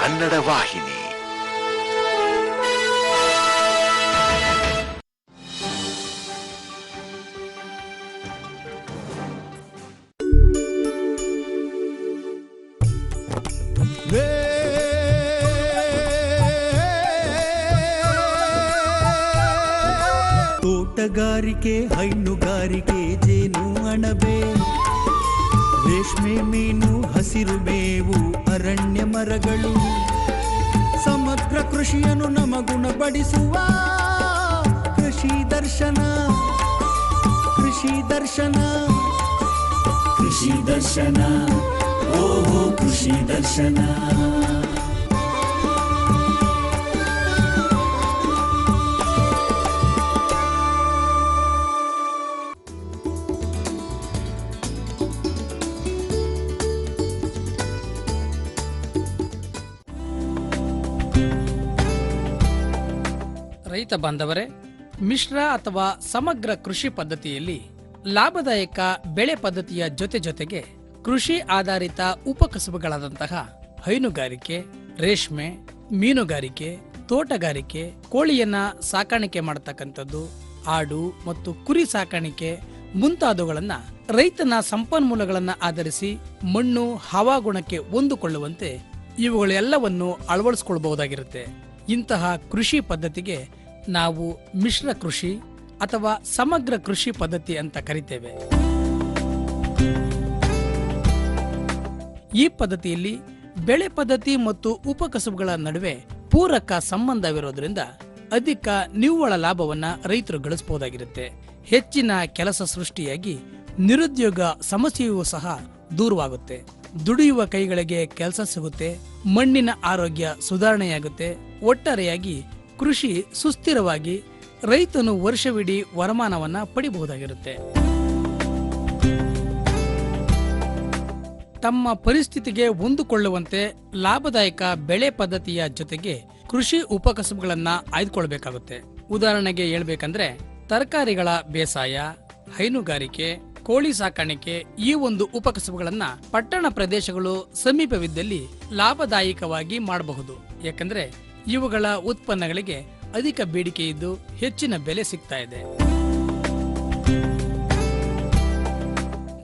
ಕನ್ನಡ ವಾಹಿನಿ. ತೋಟಗಾರಿಕೆ ಹೈನುಗಾರಿಕೆ ಜೇನು ಅಣಬೆ ರೇಷ್ಮೆ ಮೀನು ಸಮಗ್ರ ನಮ ಗುಣಪಡಿಸುವ ಕೃಷಿ ದರ್ಶನ ಕೃಷಿ ದರ್ಶನ. ಕೃಷಿ ದರ್ಶನ ಓಹೋ ಕೃಷಿ ದರ್ಶನ. ರೈತ ಬಾಂಧವರೇ, ಮಿಶ್ರ ಅಥವಾ ಸಮಗ್ರ ಕೃಷಿ ಪದ್ಧತಿಯಲ್ಲಿ ಲಾಭದಾಯಕ ಬೆಳೆ ಪದ್ಧತಿಯ ಜೊತೆ ಜೊತೆಗೆ ಕೃಷಿ ಆಧಾರಿತ ಉಪಕಸುಬುಗಳಾದಂತಹ ಹೈನುಗಾರಿಕೆ, ರೇಷ್ಮೆ, ಮೀನುಗಾರಿಕೆ, ತೋಟಗಾರಿಕೆ, ಕೋಳಿಯನ್ನ ಸಾಕಾಣಿಕೆ ಮಾಡತಕ್ಕಂಥದ್ದು, ಆಡು ಮತ್ತು ಕುರಿ ಸಾಕಾಣಿಕೆ ಮುಂತಾದವುಗಳನ್ನ ರೈತನ ಸಂಪನ್ಮೂಲಗಳನ್ನು ಆಧರಿಸಿ ಮಣ್ಣು ಹವಾಗುಣಕ್ಕೆ ಹೊಂದಿಕೊಳ್ಳುವಂತೆ ಇವುಗಳೆಲ್ಲವನ್ನು ಅಳವಡಿಸಿಕೊಳ್ಳಬಹುದಾಗಿರುತ್ತೆ ಇಂತಹ ಕೃಷಿ ಪದ್ಧತಿಗೆ ನಾವು ಮಿಶ್ರ ಕೃಷಿ ಅಥವಾ ಸಮಗ್ರ ಕೃಷಿ ಪದ್ಧತಿ ಅಂತ ಕರಿತೇವೆ. ಈ ಪದ್ಧತಿಯಲ್ಲಿ ಬೆಳೆ ಪದ್ಧತಿ ಮತ್ತು ಉಪಕಸಬುಗಳ ನಡುವೆ ಪೂರಕ ಸಂಬಂಧವಿರೋದ್ರಿಂದ ಅಧಿಕ ನಿವ್ವಳ ಲಾಭವನ್ನ ರೈತರು ಗಳಿಸಬಹುದಾಗಿರುತ್ತೆ. ಹೆಚ್ಚಿನ ಕೆಲಸ ಸೃಷ್ಟಿಯಾಗಿ ನಿರುದ್ಯೋಗ ಸಮಸ್ಯೆಯೂ ಸಹ ದೂರವಾಗುತ್ತೆ. ದುಡಿಯುವ ಕೈಗಳಿಗೆ ಕೆಲಸ ಸಿಗುತ್ತೆ, ಮಣ್ಣಿನ ಆರೋಗ್ಯ ಸುಧಾರಣೆಯಾಗುತ್ತೆ, ಒಟ್ಟಾರೆಯಾಗಿ ಕೃಷಿ ಸುಸ್ಥಿರವಾಗಿ ರೈತನು ವರ್ಷವಿಡೀ ವರಮಾನವನ್ನ ಪಡಿಬಹುದಾಗಿರುತ್ತೆ. ತಮ್ಮ ಪರಿಸ್ಥಿತಿಗೆ ಹೊಂದಿಕೊಳ್ಳುವಂತೆ ಲಾಭದಾಯಕ ಬೆಳೆ ಪದ್ಧತಿಯ ಜೊತೆಗೆ ಕೃಷಿ ಉಪಕಸಬುಗಳನ್ನ ಆಯ್ದುಕೊಳ್ಬೇಕಾಗುತ್ತೆ. ಉದಾಹರಣೆಗೆ ಹೇಳ್ಬೇಕಂದ್ರೆ ತರಕಾರಿಗಳ ಬೇಸಾಯ, ಹೈನುಗಾರಿಕೆ, ಕೋಳಿ ಸಾಕಾಣಿಕೆ ಈ ಒಂದು ಉಪಕಸಬುಗಳನ್ನ ಪಟ್ಟಣ ಪ್ರದೇಶಗಳು ಸಮೀಪವಿದ್ದಲ್ಲಿ ಲಾಭದಾಯಕವಾಗಿ ಮಾಡಬಹುದು. ಯಾಕಂದ್ರೆ ಇವುಗಳ ಉತ್ಪನ್ನಗಳಿಗೆ ಅಧಿಕ ಬೇಡಿಕೆ ಇದ್ದು ಹೆಚ್ಚಿನ ಬೆಲೆ ಸಿಗ್ತಾ ಇದೆ.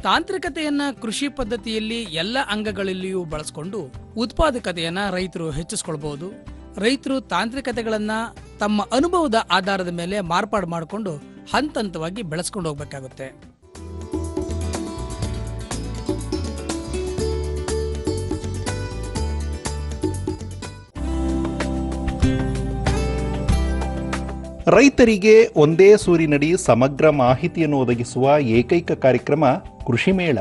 ತಾಂತ್ರಿಕತೆಯನ್ನ ಕೃಷಿ ಪದ್ಧತಿಯಲ್ಲಿ ಎಲ್ಲ ಅಂಗಗಳಲ್ಲಿಯೂ ಬಳಸಿಕೊಂಡು ಉತ್ಪಾದಕತೆಯನ್ನ ರೈತರು ಹೆಚ್ಚಿಸ್ಕೊಳ್ಬಹುದು ರೈತರು ತಾಂತ್ರಿಕತೆಗಳನ್ನ ತಮ್ಮ ಅನುಭವದ ಆಧಾರದ ಮೇಲೆ ಮಾರ್ಪಾಡು ಮಾಡಿಕೊಂಡು ಹಂತ ಹಂತವಾಗಿ ಬೆಳೆಸ್ಕೊಂಡು ಹೋಗ್ಬೇಕಾಗುತ್ತೆ. ರೈತರಿಗೆ ಒಂದೇ ಸೂರಿನಡಿ ಸಮಗ್ರ ಮಾಹಿತಿಯನ್ನು ಒದಗಿಸುವ ಏಕೈಕ ಕಾರ್ಯಕ್ರಮ ಕೃಷಿ ಮೇಳ.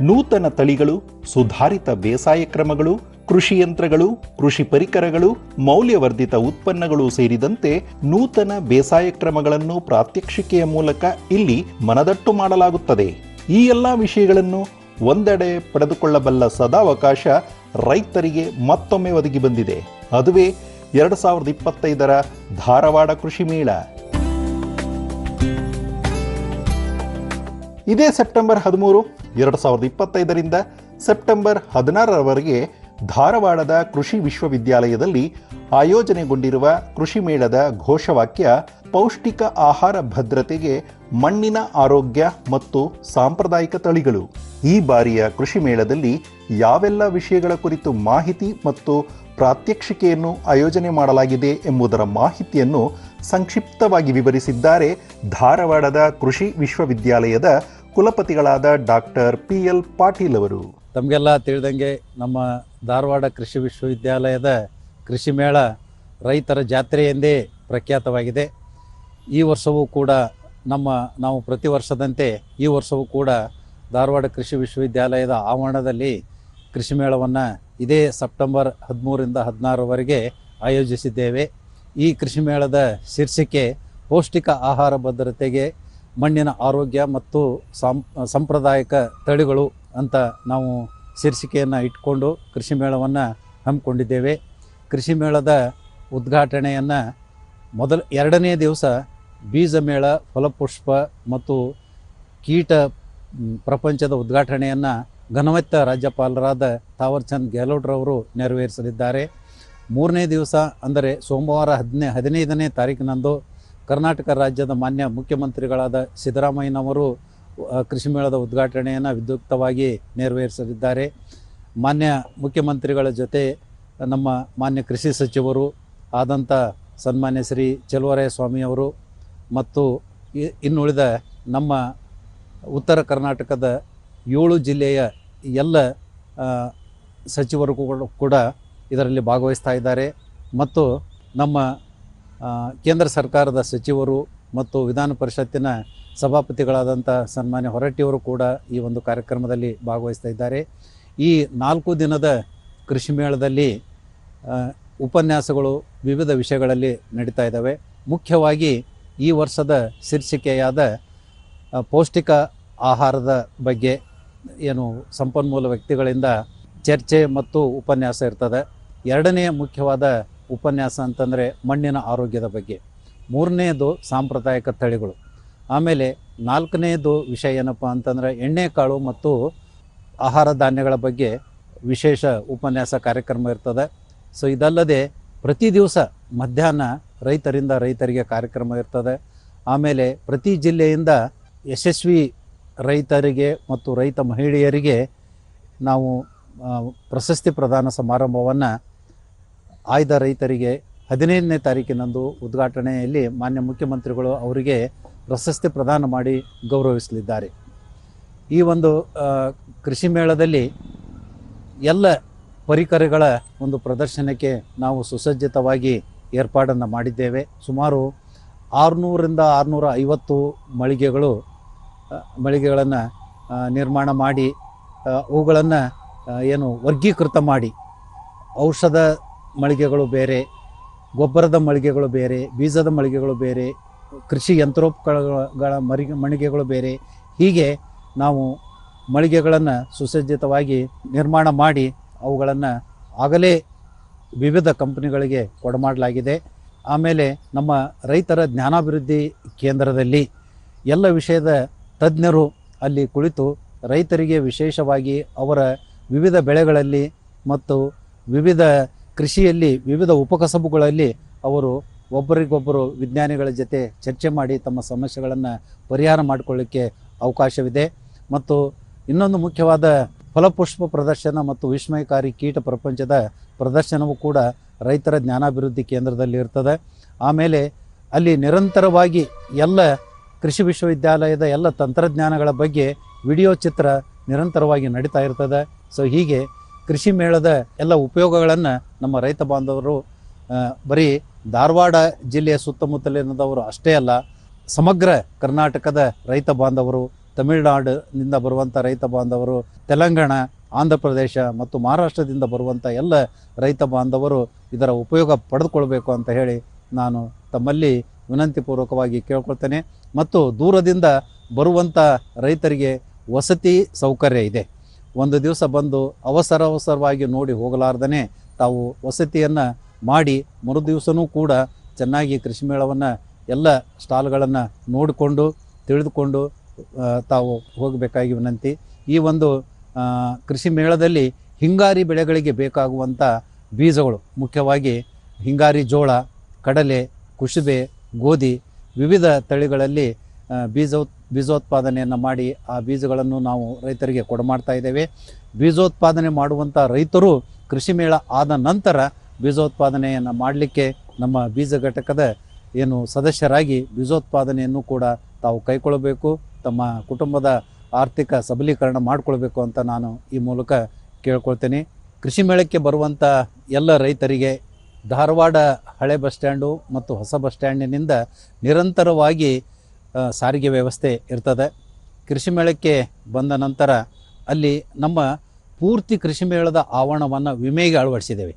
ನೂತನ ತಳಿಗಳು, ಸುಧಾರಿತ ಬೇಸಾಯ ಕ್ರಮಗಳು, ಕೃಷಿ ಯಂತ್ರಗಳು, ಕೃಷಿ ಪರಿಕರಗಳು, ಮೌಲ್ಯವರ್ಧಿತ ಉತ್ಪನ್ನಗಳು ಸೇರಿದಂತೆ ನೂತನ ಬೇಸಾಯ ಕ್ರಮಗಳನ್ನು ಪ್ರಾತ್ಯಕ್ಷಿಕೆಯ ಮೂಲಕ ಇಲ್ಲಿ ಮನದಟ್ಟು ಮಾಡಲಾಗುತ್ತದೆ. ಈ ಎಲ್ಲ ವಿಷಯಗಳನ್ನು ಒಂದೆಡೆ ಪಡೆದುಕೊಳ್ಳಬಲ್ಲ ಸದಾವಕಾಶ ರೈತರಿಗೆ ಮತ್ತೊಮ್ಮೆ ಒದಗಿ ಬಂದಿದೆ. ಅದುವೇ ಎರಡು ಸಾವಿರದ ಇಪ್ಪತ್ತೈದರ ಧಾರವಾಡ ಕೃಷಿ ಮೇಳ. ಇದೇ ಸೆಪ್ಟೆಂಬರ್ ಹದಿಮೂರು, ಎರಡು ಸಾವಿರದ ಇಪ್ಪತ್ತೈದರಿಂದ ಸೆಪ್ಟೆಂಬರ್ ಹದಿನಾರರವರೆಗೆ ಧಾರವಾಡದ ಕೃಷಿ ವಿಶ್ವವಿದ್ಯಾಲಯದಲ್ಲಿ ಆಯೋಜನೆಗೊಂಡಿರುವ ಕೃಷಿ ಮೇಳದ ಘೋಷವಾಕ್ಯ, ಪೌಷ್ಟಿಕ ಆಹಾರ ಭದ್ರತೆಗೆ ಮಣ್ಣಿನ ಆರೋಗ್ಯ ಮತ್ತು ಸಾಂಪ್ರದಾಯಿಕ ತಳಿಗಳು. ಈ ಬಾರಿಯ ಕೃಷಿ ಮೇಳದಲ್ಲಿ ಯಾವೆಲ್ಲ ವಿಷಯಗಳ ಕುರಿತು ಮಾಹಿತಿ ಮತ್ತು ಪ್ರಾತ್ಯಕ್ಷಿಕೆಯನ್ನು ಆಯೋಜನೆ ಮಾಡಲಾಗಿದೆ ಎಂಬುದರ ಮಾಹಿತಿಯನ್ನು ಸಂಕ್ಷಿಪ್ತವಾಗಿ ವಿವರಿಸಿದ್ದಾರೆ ಧಾರವಾಡದ ಕೃಷಿ ವಿಶ್ವವಿದ್ಯಾಲಯದ ಕುಲಪತಿಗಳಾದ ಡಾಕ್ಟರ್ ಪಿ ಎಲ್ ಪಾಟೀಲ್ ಅವರು. ತಮಗೆಲ್ಲ ತಿಳಿದಂಗೆ ನಮ್ಮ ಧಾರವಾಡ ಕೃಷಿ ವಿಶ್ವವಿದ್ಯಾಲಯದ ಕೃಷಿ ಮೇಳ ರೈತರ ಜಾತ್ರೆ ಎಂದೇ ಪ್ರಖ್ಯಾತವಾಗಿದೆ. ಈ ವರ್ಷವೂ ಕೂಡ ನಮ್ಮ, ನಾವು ಪ್ರತಿ ವರ್ಷದಂತೆ ಈ ವರ್ಷವೂ ಕೂಡ ಧಾರವಾಡ ಕೃಷಿ ವಿಶ್ವವಿದ್ಯಾಲಯದ ಆವರಣದಲ್ಲಿ ಕೃಷಿ ಮೇಳವನ್ನು ಇದೇ ಸೆಪ್ಟೆಂಬರ್ ಹದಿಮೂರಿಂದ ಹದಿನಾರವರೆಗೆ ಆಯೋಜಿಸಿದ್ದೇವೆ. ಈ ಕೃಷಿ ಮೇಳದ ಶೀರ್ಷಿಕೆ ಪೌಷ್ಟಿಕ ಆಹಾರ ಭದ್ರತೆಗೆ, ಮಣ್ಣಿನ ಆರೋಗ್ಯ ಮತ್ತು ಸಾಂಪ್ರದಾಯಿಕ ತಳಿಗಳು ಅಂತ ನಾವು ಶೀರ್ಷಿಕೆಯನ್ನು ಇಟ್ಕೊಂಡು ಕೃಷಿ ಮೇಳವನ್ನು ಹಮ್ಮಿಕೊಂಡಿದ್ದೇವೆ. ಕೃಷಿ ಮೇಳದ ಉದ್ಘಾಟನೆಯನ್ನು ಮೊದಲ, ಎರಡನೇ ದಿವಸ ಬೀಜ ಮೇಳ, ಫಲಪುಷ್ಪ ಮತ್ತು ಕೀಟ ಪ್ರಪಂಚದ ಉದ್ಘಾಟನೆಯನ್ನು ಘನವೆತ್ತ ರಾಜ್ಯಪಾಲರಾದ ತಾವರ್ಚಂದ್ ಗೆಹ್ಲೋಟ್ರವರು ನೆರವೇರಿಸಲಿದ್ದಾರೆ. ಮೂರನೇ ದಿವಸ, ಅಂದರೆ ಸೋಮವಾರ ಹದಿನೇ, ಹದಿನೈದನೇ ತಾರೀಕಿನಂದು ಕರ್ನಾಟಕ ರಾಜ್ಯದ ಮಾನ್ಯ ಮುಖ್ಯಮಂತ್ರಿಗಳಾದ ಸಿದ್ದರಾಮಯ್ಯನವರು ಕೃಷಿ ಮೇಳದ ಉದ್ಘಾಟನೆಯನ್ನು ವಿದ್ಯುಕ್ತವಾಗಿ ನೆರವೇರಿಸಲಿದ್ದಾರೆ. ಮಾನ್ಯ ಮುಖ್ಯಮಂತ್ರಿಗಳ ಜೊತೆ ನಮ್ಮ ಮಾನ್ಯ ಕೃಷಿ ಸಚಿವರು ಆದಂಥ ಸನ್ಮಾನ್ಯ ಶ್ರೀ ಚೆಲುವರಾಯ ಸ್ವಾಮಿಯವರು ಮತ್ತು ಇನ್ನುಳಿದ ನಮ್ಮ ಉತ್ತರ ಕರ್ನಾಟಕದ ಏಳು ಜಿಲ್ಲೆಯ ಎಲ್ಲ ಸಚಿವರು ಕೂಡ ಇದರಲ್ಲಿ ಭಾಗವಹಿಸ್ತಾ ಇದ್ದಾರೆ. ಮತ್ತು ನಮ್ಮ ಕೇಂದ್ರ ಸರ್ಕಾರದ ಸಚಿವರು ಮತ್ತು ವಿಧಾನ ಪರಿಷತ್ತಿನ ಸಭಾಪತಿಗಳಾದಂಥ ಸನ್ಮಾನ್ಯ ಹೊರಟ್ಟಿಯವರು ಕೂಡ ಈ ಒಂದು ಕಾರ್ಯಕ್ರಮದಲ್ಲಿ ಭಾಗವಹಿಸ್ತಾ ಇದ್ದಾರೆ. ಈ ನಾಲ್ಕು ದಿನದ ಕೃಷಿ ಮೇಳದಲ್ಲಿ ಉಪನ್ಯಾಸಗಳು ವಿವಿಧ ವಿಷಯಗಳಲ್ಲಿ ನಡೀತಾ ಇದ್ದಾವೆ. ಮುಖ್ಯವಾಗಿ ಈ ವರ್ಷದ ಶೀರ್ಷಿಕೆಯಾದ ಪೌಷ್ಟಿಕ ಆಹಾರದ ಬಗ್ಗೆ ಏನು ಸಂಪನ್ಮೂಲ ವ್ಯಕ್ತಿಗಳಿಂದ ಚರ್ಚೆ ಮತ್ತು ಉಪನ್ಯಾಸ ಇರ್ತದೆ. ಎರಡನೇ ಮುಖ್ಯವಾದ ಉಪನ್ಯಾಸ ಅಂತಂದರೆ ಮಣ್ಣಿನ ಆರೋಗ್ಯದ ಬಗ್ಗೆ. ಮೂರನೆಯದು ಸಾಂಪ್ರದಾಯಿಕ ತಳಿಗಳು. ಆಮೇಲೆ ನಾಲ್ಕನೆಯದು ವಿಷಯ ಏನಪ್ಪ ಅಂತಂದರೆ ಎಣ್ಣೆಕಾಳು ಮತ್ತು ಆಹಾರ ಧಾನ್ಯಗಳ ಬಗ್ಗೆ ವಿಶೇಷ ಉಪನ್ಯಾಸ ಕಾರ್ಯಕ್ರಮ ಇರ್ತದೆ. ಸೊ, ಇದಲ್ಲದೆ ಪ್ರತಿ ದಿವಸ ಮಧ್ಯಾಹ್ನ ರೈತರಿಂದ ರೈತರಿಗೆ ಕಾರ್ಯಕ್ರಮ ಇರ್ತದೆ. ಆಮೇಲೆ ಪ್ರತಿ ಜಿಲ್ಲೆಯಿಂದ ಯಶಸ್ವಿ ರೈತರಿಗೆ ಮತ್ತು ರೈತ ಮಹಿಳೆಯರಿಗೆ ನಾವು ಪ್ರಶಸ್ತಿ ಪ್ರದಾನ ಸಮಾರಂಭವನ್ನು ಆಯ್ದ ರೈತರಿಗೆ ಹದಿನೈದನೇ ತಾರೀಕಿನಂದು ಉದ್ಘಾಟನೆಯಲ್ಲಿ ಮಾನ್ಯ ಮುಖ್ಯಮಂತ್ರಿಗಳು ಅವರಿಗೆ ಪ್ರಶಸ್ತಿ ಪ್ರದಾನ ಮಾಡಿ ಗೌರವಿಸಲಿದ್ದಾರೆ. ಈ ಒಂದು ಕೃಷಿ ಮೇಳದಲ್ಲಿ ಎಲ್ಲ ಪರಿಕರಗಳ ಒಂದು ಪ್ರದರ್ಶನಕ್ಕೆ ನಾವು ಸುಸಜ್ಜಿತವಾಗಿ ಏರ್ಪಾಡನ್ನು ಮಾಡಿದ್ದೇವೆ. ಸುಮಾರು ಆರುನೂರಿಂದ ಆರುನೂರ ಐವತ್ತು ಮಳಿಗೆಗಳು ಮಳಿಗೆಗಳನ್ನು ನಿರ್ಮಾಣ ಮಾಡಿ ಅವುಗಳನ್ನು ಏನು ವರ್ಗೀಕೃತ ಮಾಡಿ. ಔಷಧ ಮಳಿಗೆಗಳು ಬೇರೆ, ಗೊಬ್ಬರದ ಮಳಿಗೆಗಳು ಬೇರೆ, ಬೀಜದ ಮಳಿಗೆಗಳು ಬೇರೆ, ಕೃಷಿ ಯಂತ್ರೋಪಕರಣಗಳ ಮರಿಗೆ ಮಳಿಗೆಗಳು ಬೇರೆ. ಹೀಗೆ ನಾವು ಮಳಿಗೆಗಳನ್ನು ಸುಸಜ್ಜಿತವಾಗಿ ನಿರ್ಮಾಣ ಮಾಡಿ, ಅವುಗಳನ್ನು ಆಗಲೇ ವಿವಿಧ ಕಂಪನಿಗಳಿಗೆ ಕೊಡಮಾಡಲಾಗಿದೆ. ಆಮೇಲೆ ನಮ್ಮ ರೈತರ ಜ್ಞಾನಾಭಿವೃದ್ಧಿ ಕೇಂದ್ರದಲ್ಲಿ ಎಲ್ಲ ವಿಷಯದ ತಜ್ಞರು ಅಲ್ಲಿ ಕುಳಿತು ರೈತರಿಗೆ ವಿಶೇಷವಾಗಿ ಅವರ ವಿವಿಧ ಬೆಳೆಗಳಲ್ಲಿ ಮತ್ತು ವಿವಿಧ ಕೃಷಿಯಲ್ಲಿ ವಿವಿಧ ಉಪಕಸಬುಗಳಲ್ಲಿ ಅವರು ಒಬ್ಬರಿಗೊಬ್ಬರು ವಿಜ್ಞಾನಿಗಳ ಜೊತೆ ಚರ್ಚೆ ಮಾಡಿ ತಮ್ಮ ಸಮಸ್ಯೆಗಳನ್ನು ಪರಿಹಾರ ಮಾಡಿಕೊಳ್ಳಿಕ್ಕೆ ಅವಕಾಶವಿದೆ. ಮತ್ತು ಇನ್ನೊಂದು ಮುಖ್ಯವಾದ ಫಲಪುಷ್ಪ ಪ್ರದರ್ಶನ ಮತ್ತು ವಿಸ್ಮಯಕಾರಿ ಕೀಟ ಪ್ರಪಂಚದ ಪ್ರದರ್ಶನವೂ ಕೂಡ ರೈತರ ಜ್ಞಾನಾಭಿವೃದ್ಧಿ ಕೇಂದ್ರದಲ್ಲಿ ಇರ್ತದೆ ಆಮೇಲೆ ಅಲ್ಲಿ ನಿರಂತರವಾಗಿ ಎಲ್ಲ ಕೃಷಿ ವಿಶ್ವವಿದ್ಯಾಲಯದ ಎಲ್ಲ ತಂತ್ರಜ್ಞಾನಗಳ ಬಗ್ಗೆ ವಿಡಿಯೋ ಚಿತ್ರ ನಿರಂತರವಾಗಿ ನಡೀತಾ ಇರ್ತದೆ. ಸೊ ಹೀಗೆ ಕೃಷಿ ಮೇಳದ ಎಲ್ಲ ಉಪಯೋಗಗಳನ್ನು ನಮ್ಮ ರೈತ ಬಾಂಧವರು ಬರೀ ಧಾರವಾಡ ಜಿಲ್ಲೆಯ ಸುತ್ತಮುತ್ತಲಿನದವರು ಅಷ್ಟೇ ಅಲ್ಲ, ಸಮಗ್ರ ಕರ್ನಾಟಕದ ರೈತ ಬಾಂಧವರು, ತಮಿಳುನಾಡಿನಿಂದ ಬರುವಂಥ ರೈತ ಬಾಂಧವರು, ತೆಲಂಗಾಣ, ಆಂಧ್ರ ಪ್ರದೇಶ ಮತ್ತು ಮಹಾರಾಷ್ಟ್ರದಿಂದ ಬರುವಂಥ ಎಲ್ಲ ರೈತ ಬಾಂಧವರು ಇದರ ಉಪಯೋಗ ಪಡೆದುಕೊಳ್ಬೇಕು ಅಂತ ಹೇಳಿ ನಾನು ತಮ್ಮಲ್ಲಿ ವಿನಂತಿಪೂರ್ವಕವಾಗಿ ಕೇಳ್ಕೊಳ್ತೇನೆ. ಮತ್ತು ದೂರದಿಂದ ಬರುವಂಥ ರೈತರಿಗೆ ವಸತಿ ಸೌಕರ್ಯ ಇದೆ. ಒಂದು ದಿವಸ ಬಂದು ಅವಸರ ಅವಸರವಾಗಿ ನೋಡಿ ಹೋಗಲಾರ್ದೇ ತಾವು ವಸತಿಯನ್ನು ಮಾಡಿ ಮರು ದಿವಸನೂ ಕೂಡ ಚೆನ್ನಾಗಿ ಕೃಷಿ ಮೇಳವನ್ನು ಎಲ್ಲ ಸ್ಟಾಲ್ಗಳನ್ನು ನೋಡಿಕೊಂಡು, ತಿಳಿದುಕೊಂಡು ತಾವು ಹೋಗಬೇಕಾಗಿ ವಿನಂತಿ. ಈ ಒಂದು ಕೃಷಿ ಮೇಳದಲ್ಲಿ ಹಿಂಗಾರಿ ಬೆಳೆಗಳಿಗೆ ಬೇಕಾಗುವಂಥ ಬೀಜಗಳು ಮುಖ್ಯವಾಗಿ ಹಿಂಗಾರಿ ಜೋಳ, ಕಡಲೆ, ಕುಸುಬೆ, ಗೋಧಿ ವಿವಿಧ ತಳಿಗಳಲ್ಲಿ ಬೀಜ, ಬೀಜೋತ್ಪಾದನೆಯನ್ನು ಮಾಡಿ ಆ ಬೀಜಗಳನ್ನು ನಾವು ರೈತರಿಗೆ ಕೊಡಮಾಡ್ತಾ ಇದ್ದೇವೆ. ಬೀಜೋತ್ಪಾದನೆ ಮಾಡುವಂಥ ರೈತರು ಕೃಷಿ ಮೇಳ ಆದ ನಂತರ ಬೀಜೋತ್ಪಾದನೆಯನ್ನು ಮಾಡಲಿಕ್ಕೆ ನಮ್ಮ ಬೀಜ ಘಟಕದ ಏನು ಸದಸ್ಯರಾಗಿ ಬೀಜೋತ್ಪಾದನೆಯನ್ನು ಕೂಡ ತಾವು ಕೈಕೊಳ್ಳಬೇಕು ತಮ್ಮ ಕುಟುಂಬದ ಆರ್ಥಿಕ ಸಬಲೀಕರಣ ಮಾಡಿಕೊಳ್ಬೇಕು ಅಂತ ನಾನು ಈ ಮೂಲಕ ಕೇಳ್ಕೊಳ್ತೇನೆ. ಕೃಷಿ ಮೇಳಕ್ಕೆ ಬರುವಂಥ ಎಲ್ಲ ರೈತರಿಗೆ ಧಾರವಾಡ ಹಳೆ ಬಸ್ ಸ್ಟ್ಯಾಂಡು ಮತ್ತು ಹೊಸ ಬಸ್ ಸ್ಟ್ಯಾಂಡಿನಿಂದ ನಿರಂತರವಾಗಿ ಸಾರಿಗೆ ವ್ಯವಸ್ಥೆ ಇರ್ತದೆ. ಕೃಷಿ ಮೇಳಕ್ಕೆ ಬಂದ ನಂತರ ಅಲ್ಲಿ ನಮ್ಮ ಪೂರ್ತಿ ಕೃಷಿ ಮೇಳದ ಆವರಣವನ್ನು ವಿಮೆಗೆ ಅಳವಡಿಸಿದ್ದೇವೆ.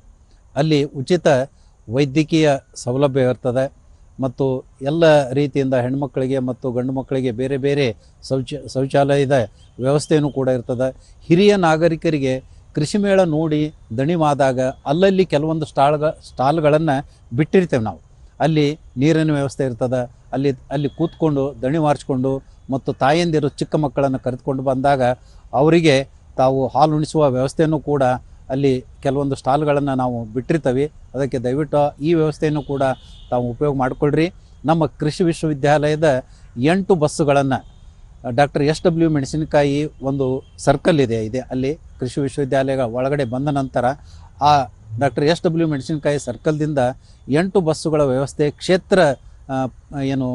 ಅಲ್ಲಿ ಉಚಿತ ವೈದ್ಯಕೀಯ ಸೌಲಭ್ಯ ಇರ್ತದೆ ಮತ್ತು ಎಲ್ಲ ರೀತಿಯಿಂದ ಹೆಣ್ಮಕ್ಕಳಿಗೆ ಮತ್ತು ಗಂಡು ಮಕ್ಕಳಿಗೆ ಬೇರೆ ಬೇರೆ ಶೌಚ, ಶೌಚಾಲಯದ ವ್ಯವಸ್ಥೆಯೂ ಕೂಡ ಇರ್ತದೆ. ಹಿರಿಯ ನಾಗರಿಕರಿಗೆ ಕೃಷಿ ಮೇಳ ನೋಡಿ ದಣಿವಾದಾಗ ಅಲ್ಲಲ್ಲಿ ಕೆಲವೊಂದು ಸ್ಟಾಳ್ಗ, ಸ್ಟಾಲ್ಗಳನ್ನು ಬಿಟ್ಟಿರ್ತೇವೆ ನಾವು. ಅಲ್ಲಿ ನೀರಿನ ವ್ಯವಸ್ಥೆ ಇರ್ತದೆ, ಅಲ್ಲಿ ಅಲ್ಲಿ ಕೂತ್ಕೊಂಡು ದಣಿ ಮಾರ್ಚ್ಕೊಂಡು ಮತ್ತು ತಾಯಂದಿರು ಚಿಕ್ಕ ಮಕ್ಕಳನ್ನು ಕರೆದುಕೊಂಡು ಬಂದಾಗ ಅವರಿಗೆ ತಾವು ಹಾಲು ಉಣಿಸುವ ವ್ಯವಸ್ಥೆಯನ್ನು ಕೂಡ ಅಲ್ಲಿ ಕೆಲವೊಂದು ಸ್ಟಾಲ್ಗಳನ್ನು ನಾವು ಬಿಟ್ಟಿರ್ತೀವಿ. ಅದಕ್ಕೆ ದಯವಿಟ್ಟು ಈ ವ್ಯವಸ್ಥೆಯನ್ನು ಕೂಡ ತಾವು ಉಪಯೋಗ ಮಾಡಿಕೊಳ್ಳ್ರಿ ನಮ್ಮ ಕೃಷಿ ವಿಶ್ವವಿದ್ಯಾಲಯದ ಎಂಟು ಬಸ್ಸುಗಳನ್ನು ಡಾಕ್ಟರ್ ಎಸ್ ಡಬ್ಲ್ಯೂ ಮೆಣಸಿನಕಾಯಿ ಒಂದು ಸರ್ಕಲ್ ಇದೆ ಇದೆ. ಅಲ್ಲಿ ಕೃಷಿ ವಿಶ್ವವಿದ್ಯಾಲಯ ಒಳಗಡೆ ಬಂದ ನಂತರ ಆ ಡಾಕ್ಟರ್ ಎಸ್ ಡಬ್ಲ್ಯೂ ಮೆಣಸಿನಕಾಯಿ ಸರ್ಕಲ್ದಿಂದ ಎಂಟು ಬಸ್ಸುಗಳ ವ್ಯವಸ್ಥೆ, ಕ್ಷೇತ್ರ ಏನು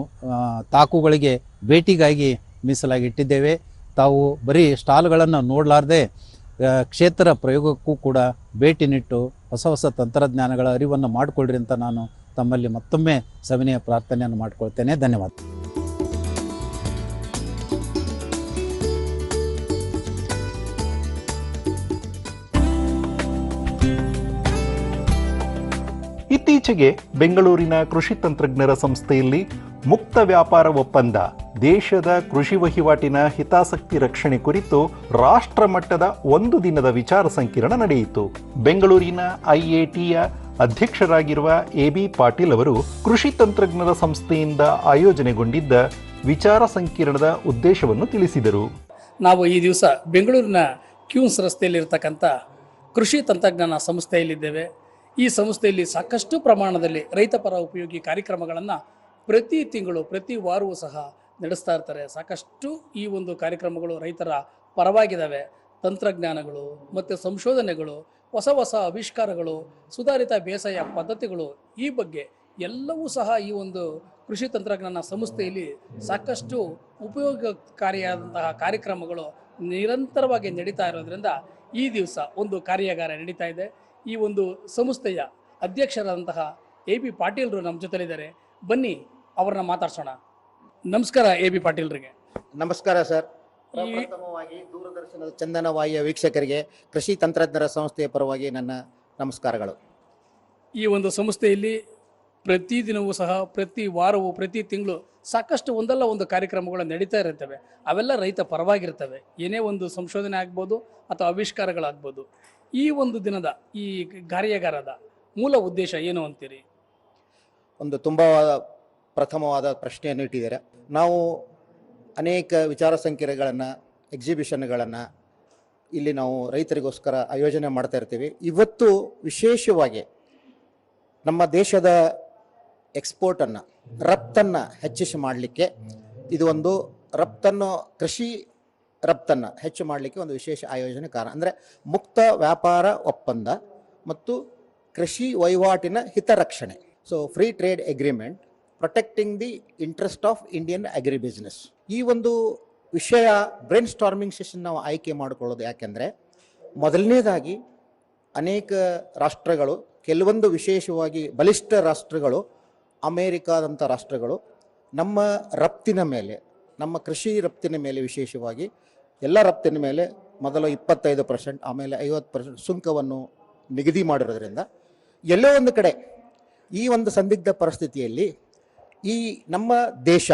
ತಾಕುಗಳಿಗೆ ಭೇಟಿಗಾಗಿ ಮೀಸಲಾಗಿ ಇಟ್ಟಿದ್ದೇವೆ. ತಾವು ಬರೀ ಸ್ಟಾಲ್ಗಳನ್ನು ನೋಡಲಾರ್ದೆ ಕ್ಷೇತ್ರ ಪ್ರಯೋಗಕ್ಕೂ ಕೂಡ ಭೇಟಿ ನಿಟ್ಟು ಹೊಸ ಹೊಸ ತಂತ್ರಜ್ಞಾನಗಳ ಅರಿವನ್ನು ಮಾಡಿಕೊಳ್ಳ್ರಿ ಅಂತ ನಾನು ತಮ್ಮಲ್ಲಿ ಮತ್ತೊಮ್ಮೆ ಸವಿನಯ ಪ್ರಾರ್ಥನೆಯನ್ನು ಮಾಡಿಕೊಳ್ತೇನೆ. ಧನ್ಯವಾದ. ಇತ್ತೀಚೆಗೆ ಬೆಂಗಳೂರಿನ ಕೃಷಿ ತಂತ್ರಜ್ಞರ ಸಂಸ್ಥೆಯಲ್ಲಿ ಮುಕ್ತ ವ್ಯಾಪಾರ ಒಪ್ಪಂದ, ದೇಶದ ಕೃಷಿ ವಹಿವಾಟಿನ ಹಿತಾಸಕ್ತಿ ರಕ್ಷಣೆ ಕುರಿತು ರಾಷ್ಟ್ರ ಮಟ್ಟದ ಒಂದು ದಿನದ ವಿಚಾರ ಸಂಕಿರಣ ನಡೆಯಿತು. ಬೆಂಗಳೂರಿನ ಐಎಟಿಯ ಅಧ್ಯಕ್ಷರಾಗಿರುವ ಎ ಬಿ ಪಾಟೀಲ್ ಅವರು ಕೃಷಿ ತಂತ್ರಜ್ಞರ ಸಂಸ್ಥೆಯಿಂದ ಆಯೋಜನೆಗೊಂಡಿದ್ದ ವಿಚಾರ ಸಂಕಿರಣದ ಉದ್ದೇಶವನ್ನು ತಿಳಿಸಿದರು. ನಾವು ಈ ದಿವಸ ಬೆಂಗಳೂರಿನ ಕ್ಯೂನ್ಸ್ ರಸ್ತೆಯಲ್ಲಿರ್ತಕ್ಕಂಥ ಕೃಷಿ ತಂತ್ರಜ್ಞಾನ ಸಂಸ್ಥೆಯಲ್ಲಿದ್ದೇವೆ. ಈ ಸಂಸ್ಥೆಯಲ್ಲಿ ಸಾಕಷ್ಟು ಪ್ರಮಾಣದಲ್ಲಿ ರೈತಪರ ಉಪಯೋಗಿ ಕಾರ್ಯಕ್ರಮಗಳನ್ನು ಪ್ರತಿ ತಿಂಗಳು, ಪ್ರತಿ ವಾರವೂ ಸಹ ನಡೆಸ್ತಾ ಇರ್ತಾರೆ. ಸಾಕಷ್ಟು ಈ ಒಂದು ಕಾರ್ಯಕ್ರಮಗಳು ರೈತರ ಪರವಾಗಿದ್ದಾವೆ ತಂತ್ರಜ್ಞಾನಗಳು ಮತ್ತು ಸಂಶೋಧನೆಗಳು, ಹೊಸ ಹೊಸ ಆವಿಷ್ಕಾರಗಳು, ಸುಧಾರಿತ ಬೇಸಾಯ ಪದ್ಧತಿಗಳು ಈ ಬಗ್ಗೆ ಎಲ್ಲವೂ ಸಹ ಈ ಒಂದು ಕೃಷಿ ತಂತ್ರಜ್ಞಾನ ಸಂಸ್ಥೆಯಲ್ಲಿ ಸಾಕಷ್ಟು ಉಪಯೋಗಕಾರಿಯಾದಂತಹ ಕಾರ್ಯಕ್ರಮಗಳು ನಿರಂತರವಾಗಿ ನಡೀತಾ ಇರೋದ್ರಿಂದ ಈ ದಿವಸ ಒಂದು ಕಾರ್ಯಾಗಾರ ನಡೀತಾ ಇದೆ. ಈ ಒಂದು ಸಂಸ್ಥೆಯ ಅಧ್ಯಕ್ಷರಾದಂತಹ ಎ ಬಿ ಪಾಟೀಲ್ರು ನಮ್ಮ ಜೊತೆಲಿದ್ದಾರೆ. ಬನ್ನಿ ಅವ್ರನ್ನ ಮಾತಾಡ್ಸೋಣ. ನಮಸ್ಕಾರ ಎ ಬಿ ಪಾಟೀಲ್ರಿಗೆ. ನಮಸ್ಕಾರ ಸರ್. ಪ್ರಥಮವಾಗಿ ದೂರದರ್ಶನದ ಚಂದನವಾಯಿಯ ವೀಕ್ಷಕರಿಗೆ ಕೃಷಿ ತಂತ್ರಜ್ಞರ ಸಂಸ್ಥೆಯ ಪರವಾಗಿ ನನ್ನ ನಮಸ್ಕಾರಗಳು. ಈ ಒಂದು ಸಂಸ್ಥೆಯಲ್ಲಿ ಪ್ರತಿದಿನವೂ ಸಹ ಪ್ರತಿ ವಾರವೂ ಪ್ರತಿ ತಿಂಗಳು ಸಾಕಷ್ಟು ಒಂದಲ್ಲ ಒಂದು ಕಾರ್ಯಕ್ರಮಗಳು ನಡೀತಾ ಇರುತ್ತವೆ ಅವೆಲ್ಲ ರೈತ ಪರವಾಗಿರ್ತವೆ. ಏನೇ ಒಂದು ಸಂಶೋಧನೆ ಆಗ್ಬೋದು ಅಥವಾ ಆವಿಷ್ಕಾರಗಳಾಗ್ಬೋದು. ಈ ಒಂದು ದಿನದ ಈ ಕಾರ್ಯಾಗಾರದ ಮೂಲ ಉದ್ದೇಶ ಏನು ಅಂತೀರಿ? ಒಂದು ತುಂಬ ಪ್ರಥಮವಾದ ಪ್ರಶ್ನೆಯನ್ನು ಇಟ್ಟಿದ್ದಾರೆ. ನಾವು ಅನೇಕ ವಿಚಾರ ಸಂಕಿರಣಗಳನ್ನು ಎಕ್ಸಿಬಿಷನ್ಗಳನ್ನು ಇಲ್ಲಿ ನಾವು ರೈತರಿಗೋಸ್ಕರ ಆಯೋಜನೆ ಮಾಡ್ತಾ ಇರ್ತೀವಿ. ಇವತ್ತು ವಿಶೇಷವಾಗಿ ನಮ್ಮ ದೇಶದ ಎಕ್ಸ್ಪೋರ್ಟನ್ನು ರಫ್ತನ್ನು ಹೆಚ್ಚಿಸಿ ಮಾಡಲಿಕ್ಕೆ ಇದು ಒಂದು ರಫ್ತನ್ನು ಕೃಷಿ ರಫ್ತನ್ನು ಹೆಚ್ಚು ಮಾಡಲಿಕ್ಕೆ ಒಂದು ವಿಶೇಷ ಆಯೋಜನೆ ಕಾರಣ. ಅಂದರೆ ಮುಕ್ತ ವ್ಯಾಪಾರ ಒಪ್ಪಂದ ಮತ್ತು ಕೃಷಿ ವಹಿವಾಟಿನ ಹಿತರಕ್ಷಣೆ. So free trade agreement protecting the interest of Indian agri business ಈ ಒಂದು ವಿಷಯ ಬ್ರೈನ್ ಸ್ಟಾರ್ಮಿಂಗ್ ಸೆಷನ್ ನಾವು ಆಯ್ಕೆ ಮಾಡಿಕೊಳ್ಳೋದು ಯಾಕೆಂದರೆ, ಮೊದಲನೇದಾಗಿ ಅನೇಕ ರಾಷ್ಟ್ರಗಳು, ಕೆಲವೊಂದು ವಿಶೇಷವಾಗಿ ಬಲಿಷ್ಠ ರಾಷ್ಟ್ರಗಳು, ಅಮೇರಿಕಾದಂಥ ರಾಷ್ಟ್ರಗಳು, ನಮ್ಮ ರಫ್ತಿನ ಮೇಲೆ, ನಮ್ಮ ಕೃಷಿ ರಫ್ತಿನ ಮೇಲೆ ವಿಶೇಷವಾಗಿ ಎಲ್ಲ ರಫ್ತಿನ ಮೇಲೆ ಮೊದಲು ಇಪ್ಪತ್ತೈದು ಪರ್ಸೆಂಟ್ ಆಮೇಲೆ ಐವತ್ತು ಪರ್ಸೆಂಟ್ ಸುಂಕವನ್ನು ನಿಗದಿ ಮಾಡಿರೋದ್ರಿಂದ ಎಲ್ಲೋ ಒಂದು ಕಡೆ ಈ ಒಂದು ಸಂದಿಗ್ಧ ಪರಿಸ್ಥಿತಿಯಲ್ಲಿ ಈ ನಮ್ಮ ದೇಶ,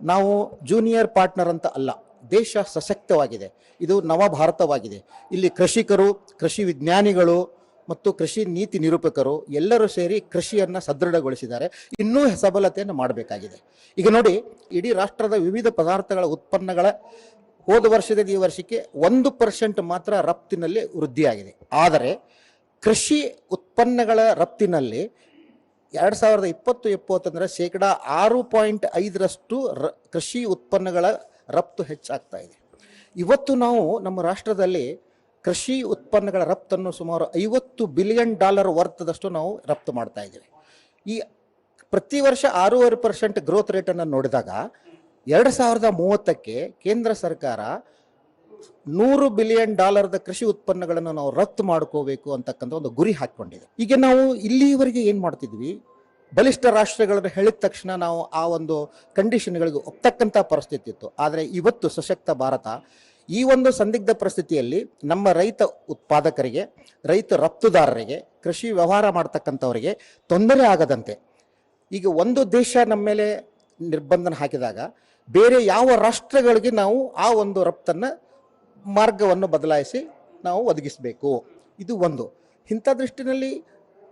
ನಾವು ಜೂನಿಯರ್ ಪಾರ್ಟ್ನರ್ ಅಂತ ಅಲ್ಲ, ದೇಶ ಸಶಕ್ತವಾಗಿದೆ. ಇದು ನವ ಭಾರತವಾಗಿದೆ. ಇಲ್ಲಿ ಕೃಷಿಕರು, ಕೃಷಿ ವಿಜ್ಞಾನಿಗಳು ಮತ್ತು ಕೃಷಿ ನೀತಿ ನಿರೂಪಕರು ಎಲ್ಲರೂ ಸೇರಿ ಕೃಷಿಯನ್ನು ಸದೃಢಗೊಳಿಸಿದ್ದಾರೆ. ಇನ್ನೂ ಸಬಲತೆಯನ್ನು ಮಾಡಬೇಕಾಗಿದೆ. ಈಗ ನೋಡಿ, ಇಡೀ ರಾಷ್ಟ್ರದ ವಿವಿಧ ಪದಾರ್ಥಗಳ ಉತ್ಪನ್ನಗಳ ಹೋದ ವರ್ಷದಿಂದ ಈ ವರ್ಷಕ್ಕೆ ಒಂದು ಪರ್ಸೆಂಟ್ ಮಾತ್ರ ರಫ್ತಿನಲ್ಲಿ ವೃದ್ಧಿಯಾಗಿದೆ. ಆದರೆ ಕೃಷಿ ಉತ್ಪನ್ನಗಳ ರಫ್ತಿನಲ್ಲಿ ಎರಡು ಸಾವಿರದ ಇಪ್ಪತ್ತು ಇಪ್ಪತ್ತೊಂದರ ಶೇಕಡ ಆರು ಪಾಯಿಂಟ್ ಐದರಷ್ಟು ರ, ಕೃಷಿ ಉತ್ಪನ್ನಗಳ ರಫ್ತು ಹೆಚ್ಚಾಗ್ತಾ ಇದೆ. ಇವತ್ತು ನಾವು ನಮ್ಮ ರಾಷ್ಟ್ರದಲ್ಲಿ ಕೃಷಿ ಉತ್ಪನ್ನಗಳ ರಫ್ತನ್ನು ಸುಮಾರು ಐವತ್ತು ಬಿಲಿಯನ್ ಡಾಲರ್ ವರ್ತದಷ್ಟು ನಾವು ರಫ್ತು ಮಾಡ್ತಾ ಇದ್ದೀವಿ. ಈ ಪ್ರತಿ ವರ್ಷ ಆರೂವರೆ ಪರ್ಸೆಂಟ್ ಗ್ರೋತ್ ರೇಟನ್ನು ನೋಡಿದಾಗ ಎರಡು ಸಾವಿರದ ಮೂವತ್ತಕ್ಕೆ ಕೇಂದ್ರ ಸರ್ಕಾರ ನೂರು ಬಿಲಿಯನ್ ಡಾಲರ್ದ ಕೃಷಿ ಉತ್ಪನ್ನಗಳನ್ನು ನಾವು ರಫ್ತು ಮಾಡ್ಕೋಬೇಕು ಅಂತಕ್ಕಂಥ ಒಂದು ಗುರಿ ಹಾಕ್ಕೊಂಡಿದೆ. ಈಗ ನಾವು ಇಲ್ಲಿವರೆಗೆ ಏನು ಮಾಡ್ತಿದ್ವಿ? ಬಲಿಷ್ಠ ರಾಷ್ಟ್ರಗಳನ್ನು ಹೇಳಿದ ತಕ್ಷಣ ನಾವು ಆ ಒಂದು ಕಂಡೀಷನ್ಗಳಿಗೆ ಒಪ್ತಕ್ಕಂಥ ಪರಿಸ್ಥಿತಿ ಇತ್ತು. ಆದರೆ ಇವತ್ತು ಸಶಕ್ತ ಭಾರತ ಈ ಒಂದು ಸಂದಿಗ್ಧ ಪರಿಸ್ಥಿತಿಯಲ್ಲಿ ನಮ್ಮ ರೈತ ಉತ್ಪಾದಕರಿಗೆ, ರೈತ ರಫ್ತುದಾರರಿಗೆ, ಕೃಷಿ ವ್ಯವಹಾರ ಮಾಡ್ತಕ್ಕಂಥವರಿಗೆ ತೊಂದರೆ ಆಗದಂತೆ. ಈಗ ಒಂದು ದೇಶ ನಮ್ಮ ಮೇಲೆ ನಿರ್ಬಂಧನ ಹಾಕಿದಾಗ ಬೇರೆ ಯಾವ ರಾಷ್ಟ್ರಗಳಿಗೆ ನಾವು ಆ ಒಂದು ರಫ್ತನ್ನು ಮಾರ್ಗವನ್ನು ಬದಲಾಯಿಸಿ ನಾವು ಒದಗಿಸಬೇಕು. ಇದು ಒಂದು. ಇಂಥ ದೃಷ್ಟಿನಲ್ಲಿ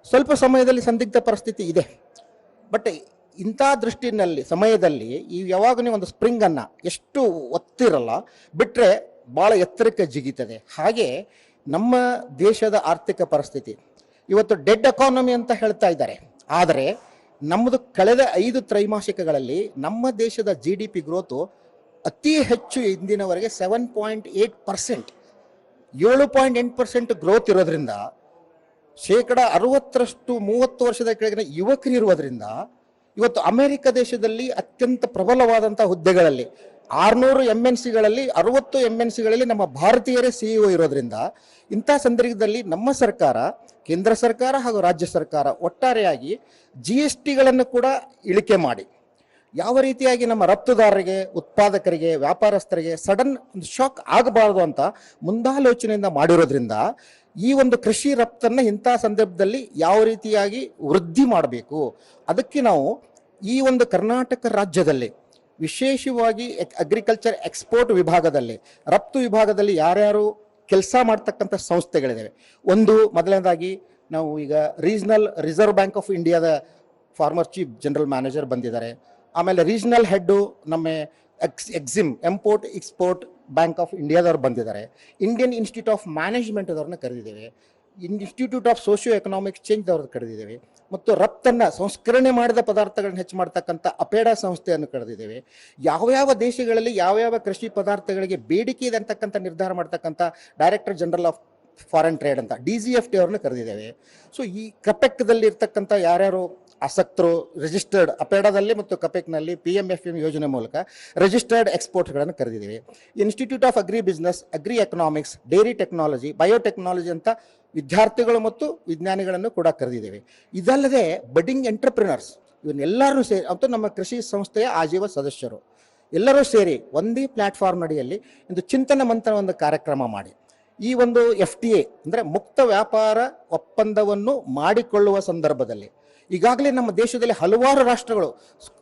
ಸ್ವಲ್ಪ ಸಮಯದಲ್ಲಿ ಸಂದಿಗ್ಧ ಪರಿಸ್ಥಿತಿ ಇದೆ. ಬಟ್ ಇಂಥ ದೃಷ್ಟಿನಲ್ಲಿ, ಸಮಯದಲ್ಲಿ ಈ ಯಾವಾಗಲೂ ಒಂದು ಸ್ಪ್ರಿಂಗನ್ನು ಎಷ್ಟು ಒತ್ತಿರಲ್ಲ ಬಿಟ್ಟರೆ ಭಾಳ ಎತ್ತರಕ್ಕೆ ಜಿಗಿತದೆ. ಹಾಗೆ ನಮ್ಮ ದೇಶದ ಆರ್ಥಿಕ ಪರಿಸ್ಥಿತಿ. ಇವತ್ತು ಡೆಡ್ ಎಕಾನಮಿ ಅಂತ ಹೇಳ್ತಾ ಇದ್ದಾರೆ. ಆದರೆ ನಮ್ಮದು ಕಳೆದ ಐದು ತ್ರೈಮಾಸಿಕಗಳಲ್ಲಿ ನಮ್ಮ ದೇಶದ ಜಿ ಡಿ ಪಿ ಗ್ರೋತು ಅತಿ ಹೆಚ್ಚು ಇಂದಿನವರೆಗೆ ಸೆವೆನ್ ಪಾಯಿಂಟ್ ಏಟ್ ಪರ್ಸೆಂಟ್ ಏಳು ಪಾಯಿಂಟ್ ಎಂಟು ಪರ್ಸೆಂಟ್ ಗ್ರೋತ್ ಇರೋದ್ರಿಂದ ಶೇಕಡ ಅರವತ್ತರಷ್ಟು ಮೂವತ್ತು ವರ್ಷದ ಕೆಳಗಿನ ಯುವಕರು ಇರುವುದರಿಂದ ಇವತ್ತು ಅಮೆರಿಕ ದೇಶದಲ್ಲಿ ಅತ್ಯಂತ ಪ್ರಬಲವಾದಂಥ ಹುದ್ದೆಗಳಲ್ಲಿ ಆರುನೂರು ಎಂ ಎನ್ ಸಿಗಳಲ್ಲಿ ಅರವತ್ತು ಎಂ ಎನ್ ಸಿಗಳಲ್ಲಿ ನಮ್ಮ ಭಾರತೀಯರೇ ಸಿಇಒ ಇರೋದ್ರಿಂದ ಇಂಥ ಸಂದರ್ಭದಲ್ಲಿ ನಮ್ಮ ಸರ್ಕಾರ, ಕೇಂದ್ರ ಸರ್ಕಾರ ಹಾಗೂ ರಾಜ್ಯ ಸರ್ಕಾರ ಒಟ್ಟಾರೆಯಾಗಿ ಜಿ ಎಸ್ ಟಿಗಳನ್ನು ಕೂಡ ಇಳಿಕೆ ಮಾಡಿ. ಯಾವ ರೀತಿಯಾಗಿ ನಮ್ಮ ರಫ್ತುದಾರರಿಗೆ, ಉತ್ಪಾದಕರಿಗೆ, ವ್ಯಾಪಾರಸ್ಥರಿಗೆ ಸಡನ್ ಒಂದು ಶಾಕ್ ಆಗಬಾರದು ಅಂತ ಮುಂದಾಲೋಚನೆಯಿಂದ ಮಾಡಿರೋದ್ರಿಂದ ಈ ಒಂದು ಕೃಷಿ ರಫ್ತನ್ನು ಇಂಥ ಸಂದರ್ಭದಲ್ಲಿ ಯಾವ ರೀತಿಯಾಗಿ ವೃದ್ಧಿ ಮಾಡಬೇಕು? ಅದಕ್ಕೆ ನಾವು ಈ ಒಂದು ಕರ್ನಾಟಕ ರಾಜ್ಯದಲ್ಲಿ, ವಿಶೇಷವಾಗಿ ಅಗ್ರಿಕಲ್ಚರ್ ಎಕ್ಸ್ಪೋರ್ಟ್ ವಿಭಾಗದಲ್ಲಿ, ರಫ್ತು ವಿಭಾಗದಲ್ಲಿ ಯಾರ್ಯಾರು ಕೆಲಸ ಮಾಡ್ತಕ್ಕಂಥ ಸಂಸ್ಥೆಗಳಿದ್ದಾವೆ ಒಂದು, ಮೊದಲನೇದಾಗಿ ನಾವು ಈಗ ರೀಜನಲ್ ರಿಸರ್ವ್ ಬ್ಯಾಂಕ್ ಆಫ್ ಇಂಡಿಯಾದ ಫಾರ್ಮರ್ ಚೀಫ್ ಜನರಲ್ ಮ್ಯಾನೇಜರ್ ಬಂದಿದ್ದಾರೆ. ಆಮೇಲೆ ರೀಜನಲ್ ಹೆಡ್ಡು ನಮ್ಮ ex EXIM import export bank of ಇಂಡಿಯಾದವ್ರು ಬಂದಿದ್ದಾರೆ. ಇಂಡಿಯನ್ ಇನ್ಸ್ಟಿಟ್ಯೂಟ್ ಆಫ್ ಮ್ಯಾನೇಜ್ಮೆಂಟ್ ಅದವ್ರನ್ನ ಕರೆದಿದ್ದೇವೆ. Institute of socio economic change ಅವ್ರದ್ದು ಕರೆದಿದ್ದೇವೆ. ಮತ್ತು ರಫ್ತನ್ನು ಸಂಸ್ಕರಣೆ ಮಾಡಿದ ಪದಾರ್ಥಗಳನ್ನ ಹೆಚ್ಚು ಮಾಡ್ತಕ್ಕಂಥ ಅಪೇಡಾ ಸಂಸ್ಥೆಯನ್ನು ಕರೆದಿದ್ದೇವೆ. ಯಾವ್ಯಾವ ದೇಶಗಳಲ್ಲಿ ಯಾವ್ಯಾವ ಕೃಷಿ ಪದಾರ್ಥಗಳಿಗೆ ಬೇಡಿಕೆ ಇದೆ ಅಂತಕ್ಕಂಥ ನಿರ್ಧಾರ ಮಾಡ್ತಕ್ಕಂಥ director general of foreign trade ಅಂತ ಡಿ ಜಿ ಎಫ್ ಟಿ ಅವ್ರನ್ನ ಕರೆದಿದ್ದೇವೆ. ಸೊ ಈ ಕಪೆಕ್ದಲ್ಲಿ ಇರ್ತಕ್ಕಂಥ ಯಾರ್ಯಾರು ಆಸಕ್ತರು ರಿಜಿಸ್ಟರ್ಡ್ ಅಪೇಡಾದಲ್ಲಿ ಮತ್ತು ಕಪೆಕ್ನಲ್ಲಿ ಪಿ ಎಂ ಎಫ್ ಎಂ ಯೋಜನೆ ಮೂಲಕ ರಿಜಿಸ್ಟರ್ಡ್ ಎಕ್ಸ್ಪೋರ್ಟ್ಗಳನ್ನು ಕರೆದಿದ್ದೇವೆ. Institute of agri business agri economics dairy technology biotechnology ಅಂತ ವಿದ್ಯಾರ್ಥಿಗಳು ಮತ್ತು ವಿಜ್ಞಾನಿಗಳನ್ನು ಕೂಡ ಕರೆದಿದ್ದೇವೆ. ಇದಲ್ಲದೆ ಬಡ್ಡಿಂಗ್ ಎಂಟರ್ಪ್ರಿನರ್ಸ್ ಇವನ್ನೆಲ್ಲರೂ ಸೇರಿ ಮತ್ತು ನಮ್ಮ ಕೃಷಿ ಸಂಸ್ಥೆಯ ಆಜೀವ ಸದಸ್ಯರು. ಎಲ್ಲರೂ ಸೇರಿ ಒಂದೇ ಪ್ಲಾಟ್ಫಾರ್ಮ್ ಅಡಿಯಲ್ಲಿ ಒಂದು ಚಿಂತನ ಮಂಥನ ಒಂದು ಕಾರ್ಯಕ್ರಮ ಮಾಡಿ. ಈ ಒಂದು ಎಫ್ ಟಿ ಎ ಅಂದರೆ ಮುಕ್ತ ವ್ಯಾಪಾರ ಒಪ್ಪಂದವನ್ನು ಮಾಡಿಕೊಳ್ಳುವ ಸಂದರ್ಭದಲ್ಲಿ. ಈಗಾಗಲೇ ನಮ್ಮ ದೇಶದಲ್ಲಿ ಹಲವಾರು ರಾಷ್ಟ್ರಗಳು,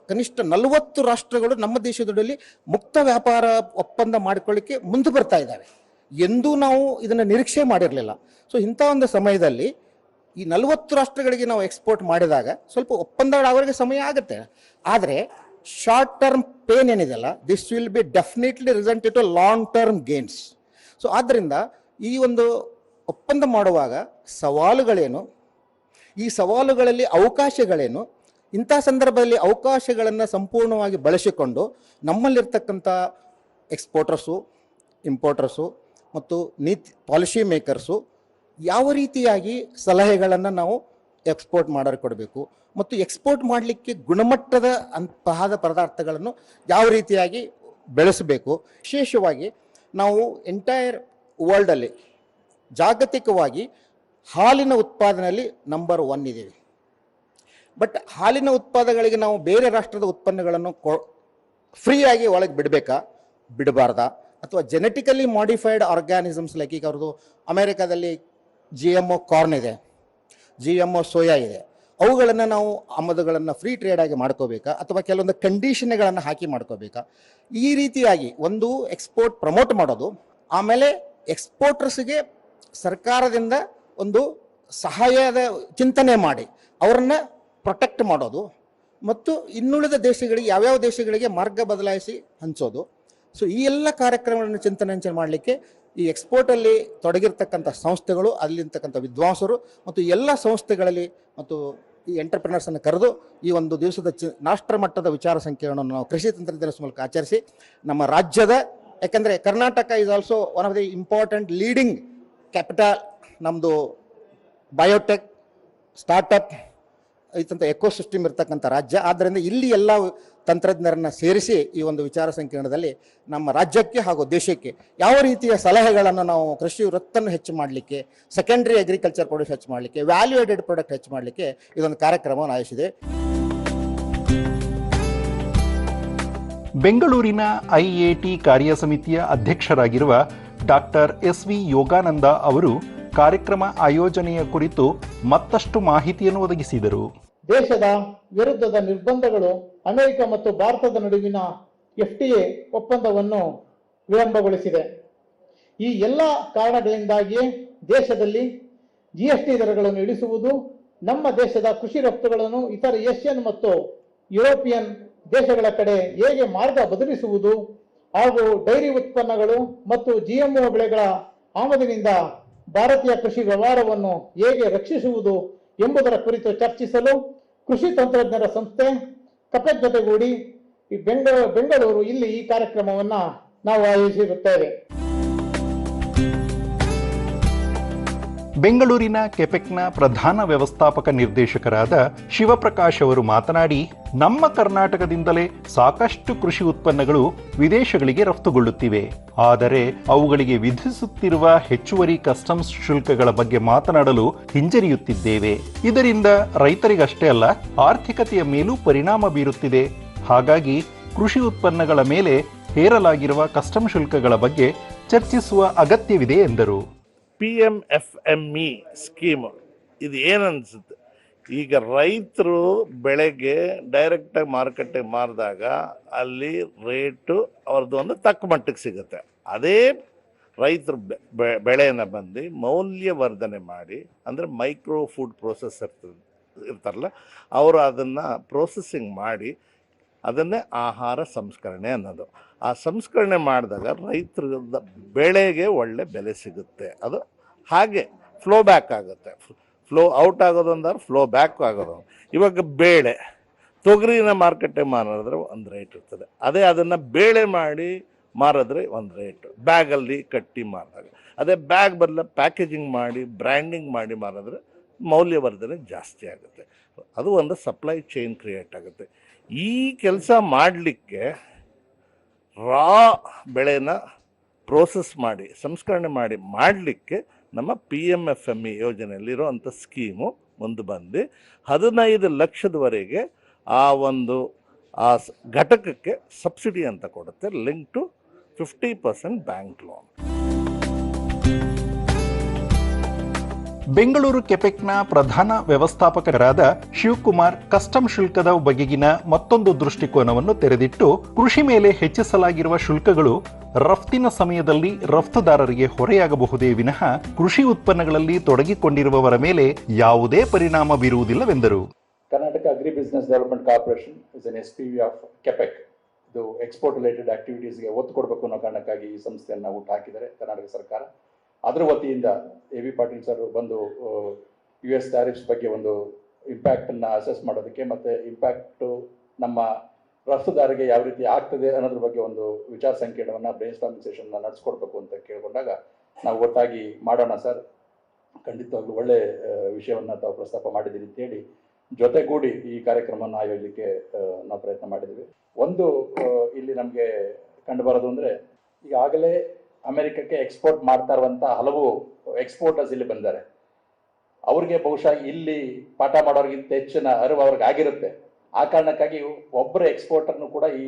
ಕನಿಷ್ಠ ನಲವತ್ತು ರಾಷ್ಟ್ರಗಳು ನಮ್ಮ ದೇಶದಲ್ಲಿ ಮುಕ್ತ ವ್ಯಾಪಾರ ಒಪ್ಪಂದ ಮಾಡಿಕೊಳ್ಳಿಕ್ಕೆ ಮುಂದೆ ಬರ್ತಾ ಇದ್ದಾವೆ. ಎಂದೂ ನಾವು ಇದನ್ನು ನಿರೀಕ್ಷೆ ಮಾಡಿರಲಿಲ್ಲ. ಸೊ ಇಂಥ ಒಂದು ಸಮಯದಲ್ಲಿ ಈ ನಲವತ್ತು ರಾಷ್ಟ್ರಗಳಿಗೆ ನಾವು ಎಕ್ಸ್ಪೋರ್ಟ್ ಮಾಡಿದಾಗ ಸ್ವಲ್ಪ ಒಪ್ಪಂದ ಸಮಯ ಆಗುತ್ತೆ. ಆದರೆ ಶಾರ್ಟ್ ಟರ್ಮ್ ಪೇನ್ ಏನಿದೆಯಲ್ಲ this will be definitely result to long term gains so ಆದ್ದರಿಂದ ಈ ಒಂದು ಒಪ್ಪಂದ ಮಾಡುವಾಗ ಸವಾಲುಗಳೇನು? ಈ ಸವಾಲುಗಳಲ್ಲಿ ಅವಕಾಶಗಳೇನು? ಇಂಥ ಸಂದರ್ಭದಲ್ಲಿ ಅವಕಾಶಗಳನ್ನು ಸಂಪೂರ್ಣವಾಗಿ ಬಳಸಿಕೊಂಡು ನಮ್ಮಲ್ಲಿರ್ತಕ್ಕಂಥ ಎಕ್ಸ್ಪೋರ್ಟರ್ಸು ಇಂಪೋರ್ಟರ್ಸು ಮತ್ತು ನೀತಿ ಪಾಲಿಸಿ ಮೇಕರ್ಸು ಯಾವ ರೀತಿಯಾಗಿ ಸಲಹೆಗಳನ್ನು ನಾವು ಎಕ್ಸ್ಪೋರ್ಟ್ ಮಾಡೋರು ಕೊಡಬೇಕು ಮತ್ತು ಎಕ್ಸ್ಪೋರ್ಟ್ ಮಾಡಲಿಕ್ಕೆ ಗುಣಮಟ್ಟದ ಅಂತಹದ ಪದಾರ್ಥಗಳನ್ನು ಯಾವ ರೀತಿಯಾಗಿ ಬೆಳೆಸಬೇಕು. ವಿಶೇಷವಾಗಿ ನಾವು ಎಂಟೈರ್ ವರ್ಲ್ಡಲ್ಲಿ ಜಾಗತಿಕವಾಗಿ ಹಾಲಿನ ಉತ್ಪಾದನೆಯಲ್ಲಿ ನಂಬರ್ ಒನ್ ಇದ್ದೀವಿ. ಬಟ್ ಹಾಲಿನ ಉತ್ಪಾದಗಳಿಗೆ ನಾವು ಬೇರೆ ರಾಷ್ಟ್ರದ ಉತ್ಪನ್ನಗಳನ್ನು ಕೊ ಫ್ರೀಯಾಗಿ ಒಳಗೆ ಬಿಡಬೇಕಾ? ಬಿಡಬಾರ್ದಾ? ಅಥವಾ ಜೆನೆಟಿಕಲಿ ಮಾಡಿಫೈಡ್ ಆರ್ಗ್ಯಾನಿಸಮ್ಸ್ ಲೈಕ್ ಈಗ ಅವ್ರದ್ದು ಅಮೆರಿಕಾದಲ್ಲಿ ಜಿ ಎಂ ಒ ಕಾರ್ನ್ ಇದೆ ಜಿ ಎಂ ಒ ಸೋಯಾ ಇದೆ. ಅವುಗಳನ್ನು ನಾವು ಆಮದುಗಳನ್ನು ಫ್ರೀ ಟ್ರೇಡ್ ಆಗಿ ಮಾಡ್ಕೋಬೇಕಾ? ಅಥವಾ ಕೆಲವೊಂದು ಕಂಡೀಷನ್ಗಳನ್ನು ಹಾಕಿ ಮಾಡ್ಕೋಬೇಕಾ? ಈ ರೀತಿಯಾಗಿ ಒಂದು ಎಕ್ಸ್ಪೋರ್ಟ್ ಪ್ರಮೋಟ್ ಮಾಡೋದು, ಆಮೇಲೆ ಎಕ್ಸ್ಪೋರ್ಟರ್ಸ್ಗೆ ಸರ್ಕಾರದಿಂದ ಒಂದು ಸಹಾಯದ ಚಿಂತನೆ ಮಾಡಿ, ಅವರನ್ನ ಪ್ರೊಟೆಕ್ಟ್ ಮಾಡೋದು, ಮತ್ತು ಇನ್ನುಳಿದ ದೇಶಗಳಿಗೆ, ಯಾವ್ಯಾವ ದೇಶಗಳಿಗೆ ಮಾರ್ಗ ಬದಲಾಯಿಸಿ ಹಂಚೋದು. ಸೊ ಈ ಎಲ್ಲ ಕಾರ್ಯಕ್ರಮಗಳನ್ನು ಚಿಂತನೆ ಮಾಡಲಿಕ್ಕೆ ಈ ಎಕ್ಸ್ಪೋರ್ಟಲ್ಲಿ ತೊಡಗಿರ್ತಕ್ಕಂಥ ಸಂಸ್ಥೆಗಳು, ಅಲ್ಲಿರ್ತಕ್ಕಂಥ ವಿದ್ವಾಂಸರು ಮತ್ತು ಎಲ್ಲ ಸಂಸ್ಥೆಗಳಲ್ಲಿ ಮತ್ತು ಈ ಎಂಟರ್ಪ್ರಿನರ್ಸನ್ನು ಕರೆದು ಈ ಒಂದು ದಿವಸದ ಚಿ, ರಾಷ್ಟ್ರ ಮಟ್ಟದ ವಿಚಾರ ಸಂಕಿರಣವನ್ನು ನಾವು ಕೃಷಿ ತಂತ್ರಜ್ಞಾನ ಮೂಲಕ ಆಚರಿಸಿ ನಮ್ಮ ರಾಜ್ಯದ, ಯಾಕಂದರೆ Karnataka is also one of the important leading capital ನಮ್ಮದು ಬಯೋಟೆಕ್ ಸ್ಟಾರ್ಟಪ್ ಇತ್ತಂತ ಎಕೋಸಿಸ್ಟಮ್ ಇರತಕ್ಕಂಥ ರಾಜ್ಯ. ಆದ್ದರಿಂದ ಇಲ್ಲಿ ಎಲ್ಲ ತಂತ್ರಜ್ಞರನ್ನು ಸೇರಿಸಿ ಈ ಒಂದು ವಿಚಾರ ಸಂಕಿರಣದಲ್ಲಿ ನಮ್ಮ ರಾಜ್ಯಕ್ಕೆ ಹಾಗೂ ದೇಶಕ್ಕೆ ಯಾವ ರೀತಿಯ ಸಲಹೆಗಳನ್ನು ನಾವು ಕೃಷಿ ವೃತ್ತನ್ನು ಹೆಚ್ಚು ಮಾಡಲಿಕ್ಕೆ ಸೆಕೆಂಡ್ರಿ ಅಗ್ರಿಕಲ್ಚರ್ ಪ್ರೊಡ್ಯೂಸ್ ಹೆಚ್ಚು ಮಾಡಲಿಕ್ಕೆ ವ್ಯಾಲ್ಯೂ ಆಡೆಡ್ ಪ್ರಾಡಕ್ಟ್ ಹೆಚ್ಚು ಮಾಡಲಿಕ್ಕೆ ಇದೊಂದು ಕಾರ್ಯಕ್ರಮವನ್ನು ಆಯೋಜಿಸಿದೆ. ಬೆಂಗಳೂರಿನ ಐಎಟಿ ಕಾರ್ಯ ಸಮಿತಿಯ ಅಧ್ಯಕ್ಷರಾಗಿರುವ ಡಾಕ್ಟರ್ ಎಸ್ ವಿ ಯೋಗಾನಂದ ಅವರು ಕಾರ್ಯಕ್ರಮ ಆಯೋಜನೆಯ ಕುರಿತು ಮತ್ತಷ್ಟು ಮಾಹಿತಿಯನ್ನು ಒದಗಿಸಿದರು. ದೇಶದ ವಿರುದ್ಧದ ನಿರ್ಬಂಧಗಳು ಅಮೆರಿಕ ಮತ್ತು ಭಾರತದ ನಡುವಿನ ಎಫ್ಟಿಎ ಒಪ್ಪಂದವನ್ನು ವಿಳಂಬಗೊಳಿಸಿದೆ. ಈ ಎಲ್ಲ ಕಾರಣಗಳಿಂದಾಗಿಯೇ ದೇಶದಲ್ಲಿ ಜಿಎಸ್ಟಿ ದರಗಳನ್ನು ಇಳಿಸುವುದು, ನಮ್ಮ ದೇಶದ ಕೃಷಿ ರಫ್ತುಗಳನ್ನು ಇತರ ಏಷ್ಯನ್ ಮತ್ತು ಯುರೋಪಿಯನ್ ದೇಶಗಳ ಕಡೆ ಹೇಗೆ ಮಾರ್ಗ ಬದಲಿಸುವುದು ಹಾಗೂ ಡೈರಿ ಉತ್ಪನ್ನಗಳು ಮತ್ತು ಜಿಎಂಒ ಬೆಳೆಗಳ ಆಮದಿನಿಂದ ಭಾರತೀಯ ಕೃಷಿ ವ್ಯವಹಾರವನ್ನು ಹೇಗೆ ರಕ್ಷಿಸುವುದು ಎಂಬುದರ ಕುರಿತು ಚರ್ಚಿಸಲು ಕೃಷಿ ತಂತ್ರಜ್ಞರ ಸಂಸ್ಥೆ ಕಪೆಕ್ ಜೊತೆಗೂಡಿ ಈ ಬೆಂಗ ಬೆಂಗಳೂರು ಇಲ್ಲಿ ಈ ಕಾರ್ಯಕ್ರಮವನ್ನು ನಾವು ಆಯೋಜಿಸಿರುತ್ತೇವೆ ಬೆಂಗಳೂರಿನ ಕೆಪೆಕ್ನ ಪ್ರಧಾನ ವ್ಯವಸ್ಥಾಪಕ ನಿರ್ದೇಶಕರಾದ ಶಿವಪ್ರಕಾಶ್ ಅವರು ಮಾತನಾಡಿ, ನಮ್ಮ ಕರ್ನಾಟಕದಿಂದಲೇ ಸಾಕಷ್ಟು ಕೃಷಿ ಉತ್ಪನ್ನಗಳು ವಿದೇಶಗಳಿಗೆ ರಫ್ತುಗೊಳ್ಳುತ್ತಿವೆ. ಆದರೆ ಅವುಗಳಿಗೆ ವಿಧಿಸುತ್ತಿರುವ ಹೆಚ್ಚುವರಿ ಕಸ್ಟಮ್ಸ್ ಶುಲ್ಕಗಳ ಬಗ್ಗೆ ಮಾತನಾಡಲು ಹಿಂಜರಿಯುತ್ತಿದ್ದೇವೆ. ಇದರಿಂದ ರೈತರಿಗಷ್ಟೇ ಅಲ್ಲ, ಆರ್ಥಿಕತೆಯ ಮೇಲೂ ಪರಿಣಾಮ ಬೀರುತ್ತಿದೆ. ಹಾಗಾಗಿ ಕೃಷಿ ಉತ್ಪನ್ನಗಳ ಮೇಲೆ ಹೇರಲಾಗಿರುವ ಕಸ್ಟಮ್ ಶುಲ್ಕಗಳ ಬಗ್ಗೆ ಚರ್ಚಿಸುವ ಅಗತ್ಯವಿದೆ ಎಂದರು. P M F M E scheme ಇದು ಏನನ್ಸುತ್ತೆ? ಈಗ ರೈತರು ಬೆಳೆಗೆ ಡೈರೆಕ್ಟಾಗಿ ಮಾರುಕಟ್ಟೆಗೆ ಮಾರಿದಾಗ ಅಲ್ಲಿ ರೇಟು ಅವ್ರದ್ದು ಒಂದು ತಕ್ಕ ಮಟ್ಟಕ್ಕೆ ಸಿಗುತ್ತೆ. ಅದೇ ರೈತರು ಬೆಳೆಯನ್ನು ಬಂದು ಮೌಲ್ಯವರ್ಧನೆ ಮಾಡಿ, ಅಂದರೆ ಮೈಕ್ರೋ ಫುಡ್ ಪ್ರೊಸೆಸರ್ ಇರ್ತಾರಲ್ಲ, ಅವರು ಅದನ್ನು ಪ್ರೊಸೆಸಿಂಗ್ ಮಾಡಿ ಅದನ್ನೇ ಆಹಾರ ಸಂಸ್ಕರಣೆ ಅನ್ನೋದು. ಆ ಸಂಸ್ಕರಣೆ ಮಾಡಿದಾಗ ರೈತರ ಬೆಳೆಗೆ ಒಳ್ಳೆ ಬೆಲೆ ಸಿಗುತ್ತೆ. ಅದು ಹಾಗೆ ಫ್ಲೋ ಬ್ಯಾಕ್ ಆಗುತ್ತೆ. ಫ್ಲೋ ಔಟ್ ಆಗೋದು ಅಂದ್ರೆ ಫ್ಲೋ ಬ್ಯಾಕ್ ಆಗೋದು. ಇವಾಗ ಬೇಳೆ, ತೊಗರಿನ ಮಾರುಕಟ್ಟೆ ಮಾರಿದ್ರೆ ಒಂದು ರೇಟ್ ಇರ್ತದೆ. ಅದೇ ಅದನ್ನು ಬೇಳೆ ಮಾಡಿ ಮಾರಿದ್ರೆ ಒಂದು ರೇಟು ಬ್ಯಾಗಲ್ಲಿ ಕಟ್ಟಿ ಮಾರಿದಾಗ. ಅದೇ ಬ್ಯಾಗ್ ಬದಲ ಪ್ಯಾಕೇಜಿಂಗ್ ಮಾಡಿ ಬ್ರ್ಯಾಂಡಿಂಗ್ ಮಾಡಿ ಮಾರಿದ್ರೆ ಮೌಲ್ಯವರ್ಧನೆ ಜಾಸ್ತಿ ಆಗುತ್ತೆ. ಅದು ಒಂದು ಸಪ್ಲೈ ಚೈನ್ ಕ್ರಿಯೇಟ್ ಆಗುತ್ತೆ. ಈ ಕೆಲಸ ಮಾಡಲಿಕ್ಕೆ ರಾ ಬೆಳೆನ ಪ್ರೋಸೆಸ್ ಮಾಡಿ, ಸಂಸ್ಕರಣೆ ಮಾಡಿ ಮಾಡಲಿಕ್ಕೆ ನಮ್ಮ P M F M E ಯೋಜನೆಯಲ್ಲಿರುವಂಥ scheme ಮುಂದೆ ಬಂದು ಹದಿನೈದು ಲಕ್ಷದವರೆಗೆ ಆ ಒಂದು, ಆ ಘಟಕಕ್ಕೆ ಸಬ್ಸಿಡಿ ಅಂತ ಕೊಡುತ್ತೆ, link to fifty percent bank loan. Bengaluru ಕೆಪೆಕ್ನ ಪ್ರಧಾನ ವ್ಯವಸ್ಥಾಪಕರಾದ ಶಿವಕುಮಾರ್ ಕಸ್ಟಮ್ ಶುಲ್ಕದ ಬಗೆಗಿನ ಮತ್ತೊಂದು ದೃಷ್ಟಿಕೋನವನ್ನು ತೆರೆದಿಟ್ಟು ಕೃಷಿ ಮೇಲೆ ಹೆಚ್ಚಿಸಲಾಗಿರುವ ಶುಲ್ಕಗಳು ರಫ್ತಿನ ಸಮಯದಲ್ಲಿ ರಫ್ತುದಾರರಿಗೆ ಹೊರೆಯಾಗಬಹುದೇ ವಿನಃ ಕೃಷಿ ಉತ್ಪನ್ನಗಳಲ್ಲಿ ತೊಡಗಿಕೊಂಡಿರುವವರ ಮೇಲೆ ಯಾವುದೇ ಪರಿಣಾಮ ಬೀರುವುದಿಲ್ಲವೆಂದರು Karnataka agri Business Development Corporation is an SPV of ಕೆಪೆಕ್ ಇದು ಎಕ್ಸ್ಪೋರ್ಟ್ ರಿಲೇಟೆಡ್ ಆಕ್ಟಿವಿಟೀಸ್ಗೆ ಒತ್ತು ಕೊಡಬೇಕು ಅನ್ನೋ ಕಾರಣಕ್ಕಾಗಿ ಈ ಸಂಸ್ಥೆಯನ್ನು ಹುಟ್ಟು ಹಾಕಿದರೆ ಕರ್ನಾಟಕ ಸರ್ಕಾರ. ಅದರ ವತಿಯಿಂದ ಎ ವಿ ಪಾಟೀಲ್ ಸರ್ ಬಂದು ಯು ಎಸ್ ಟ್ಯಾರಿಫ್ಸ್ ಬಗ್ಗೆ ಒಂದು ಇಂಪ್ಯಾಕ್ಟನ್ನು ಅಸೆಸ್ ಮಾಡೋದಕ್ಕೆ ಮತ್ತು ಇಂಪ್ಯಾಕ್ಟು ನಮ್ಮ ರಫ್ತುದಾರಿಗೆ ಯಾವ ರೀತಿ ಆಗ್ತದೆ ಅನ್ನೋದ್ರ ಬಗ್ಗೆ ಒಂದು ವಿಚಾರ ಸಂಕಿರಣವನ್ನು ಬ್ರೈನ್ ಸ್ಟಾಮಿಂಗ್ ಸೆಷನ್ನ ನಡೆಸ್ಕೊಡ್ಬೇಕು ಅಂತ ಕೇಳಿಕೊಂಡಾಗ ನಾವು ಒಟ್ಟಾಗಿ ಮಾಡೋಣ ಸರ್ ಖಂಡಿತವಾಗ್ಲೂ ಒಳ್ಳೆ ವಿಷಯವನ್ನು ತಾವು ಪ್ರಸ್ತಾಪ ಮಾಡಿದ್ದೀರಿ ಅಂತೇಳಿ ಜೊತೆಗೂಡಿ ಈ ಕಾರ್ಯಕ್ರಮವನ್ನು ಆಯೋಜಕ್ಕೆ ನಾವು ಪ್ರಯತ್ನ ಮಾಡಿದ್ದೀವಿ. ಒಂದು ಇಲ್ಲಿ ನಮಗೆ ಕಂಡುಬರೋದು ಅಂದರೆ, ಈಗಾಗಲೇ ಅಮೆರಿಕಕ್ಕೆ ಎಕ್ಸ್ಪೋರ್ಟ್ ಮಾಡ್ತಾ ಇರುವಂಥ ಹಲವು ಎಕ್ಸ್ಪೋರ್ಟರ್ಸ್ ಇಲ್ಲಿ ಬಂದಿದ್ದಾರೆ ಅವ್ರಿಗೆ ಬಹುಶಃ ಇಲ್ಲಿ ಪಾಠ ಮಾಡೋರಿಗಿಂತ ಹೆಚ್ಚಿನ ಅರಿವು ಅವ್ರಿಗೆ ಆಗಿರುತ್ತೆ. ಆ ಕಾರಣಕ್ಕಾಗಿ ಒಬ್ಬರ ಎಕ್ಸ್ಪೋರ್ಟರ್ನು ಕೂಡ ಈ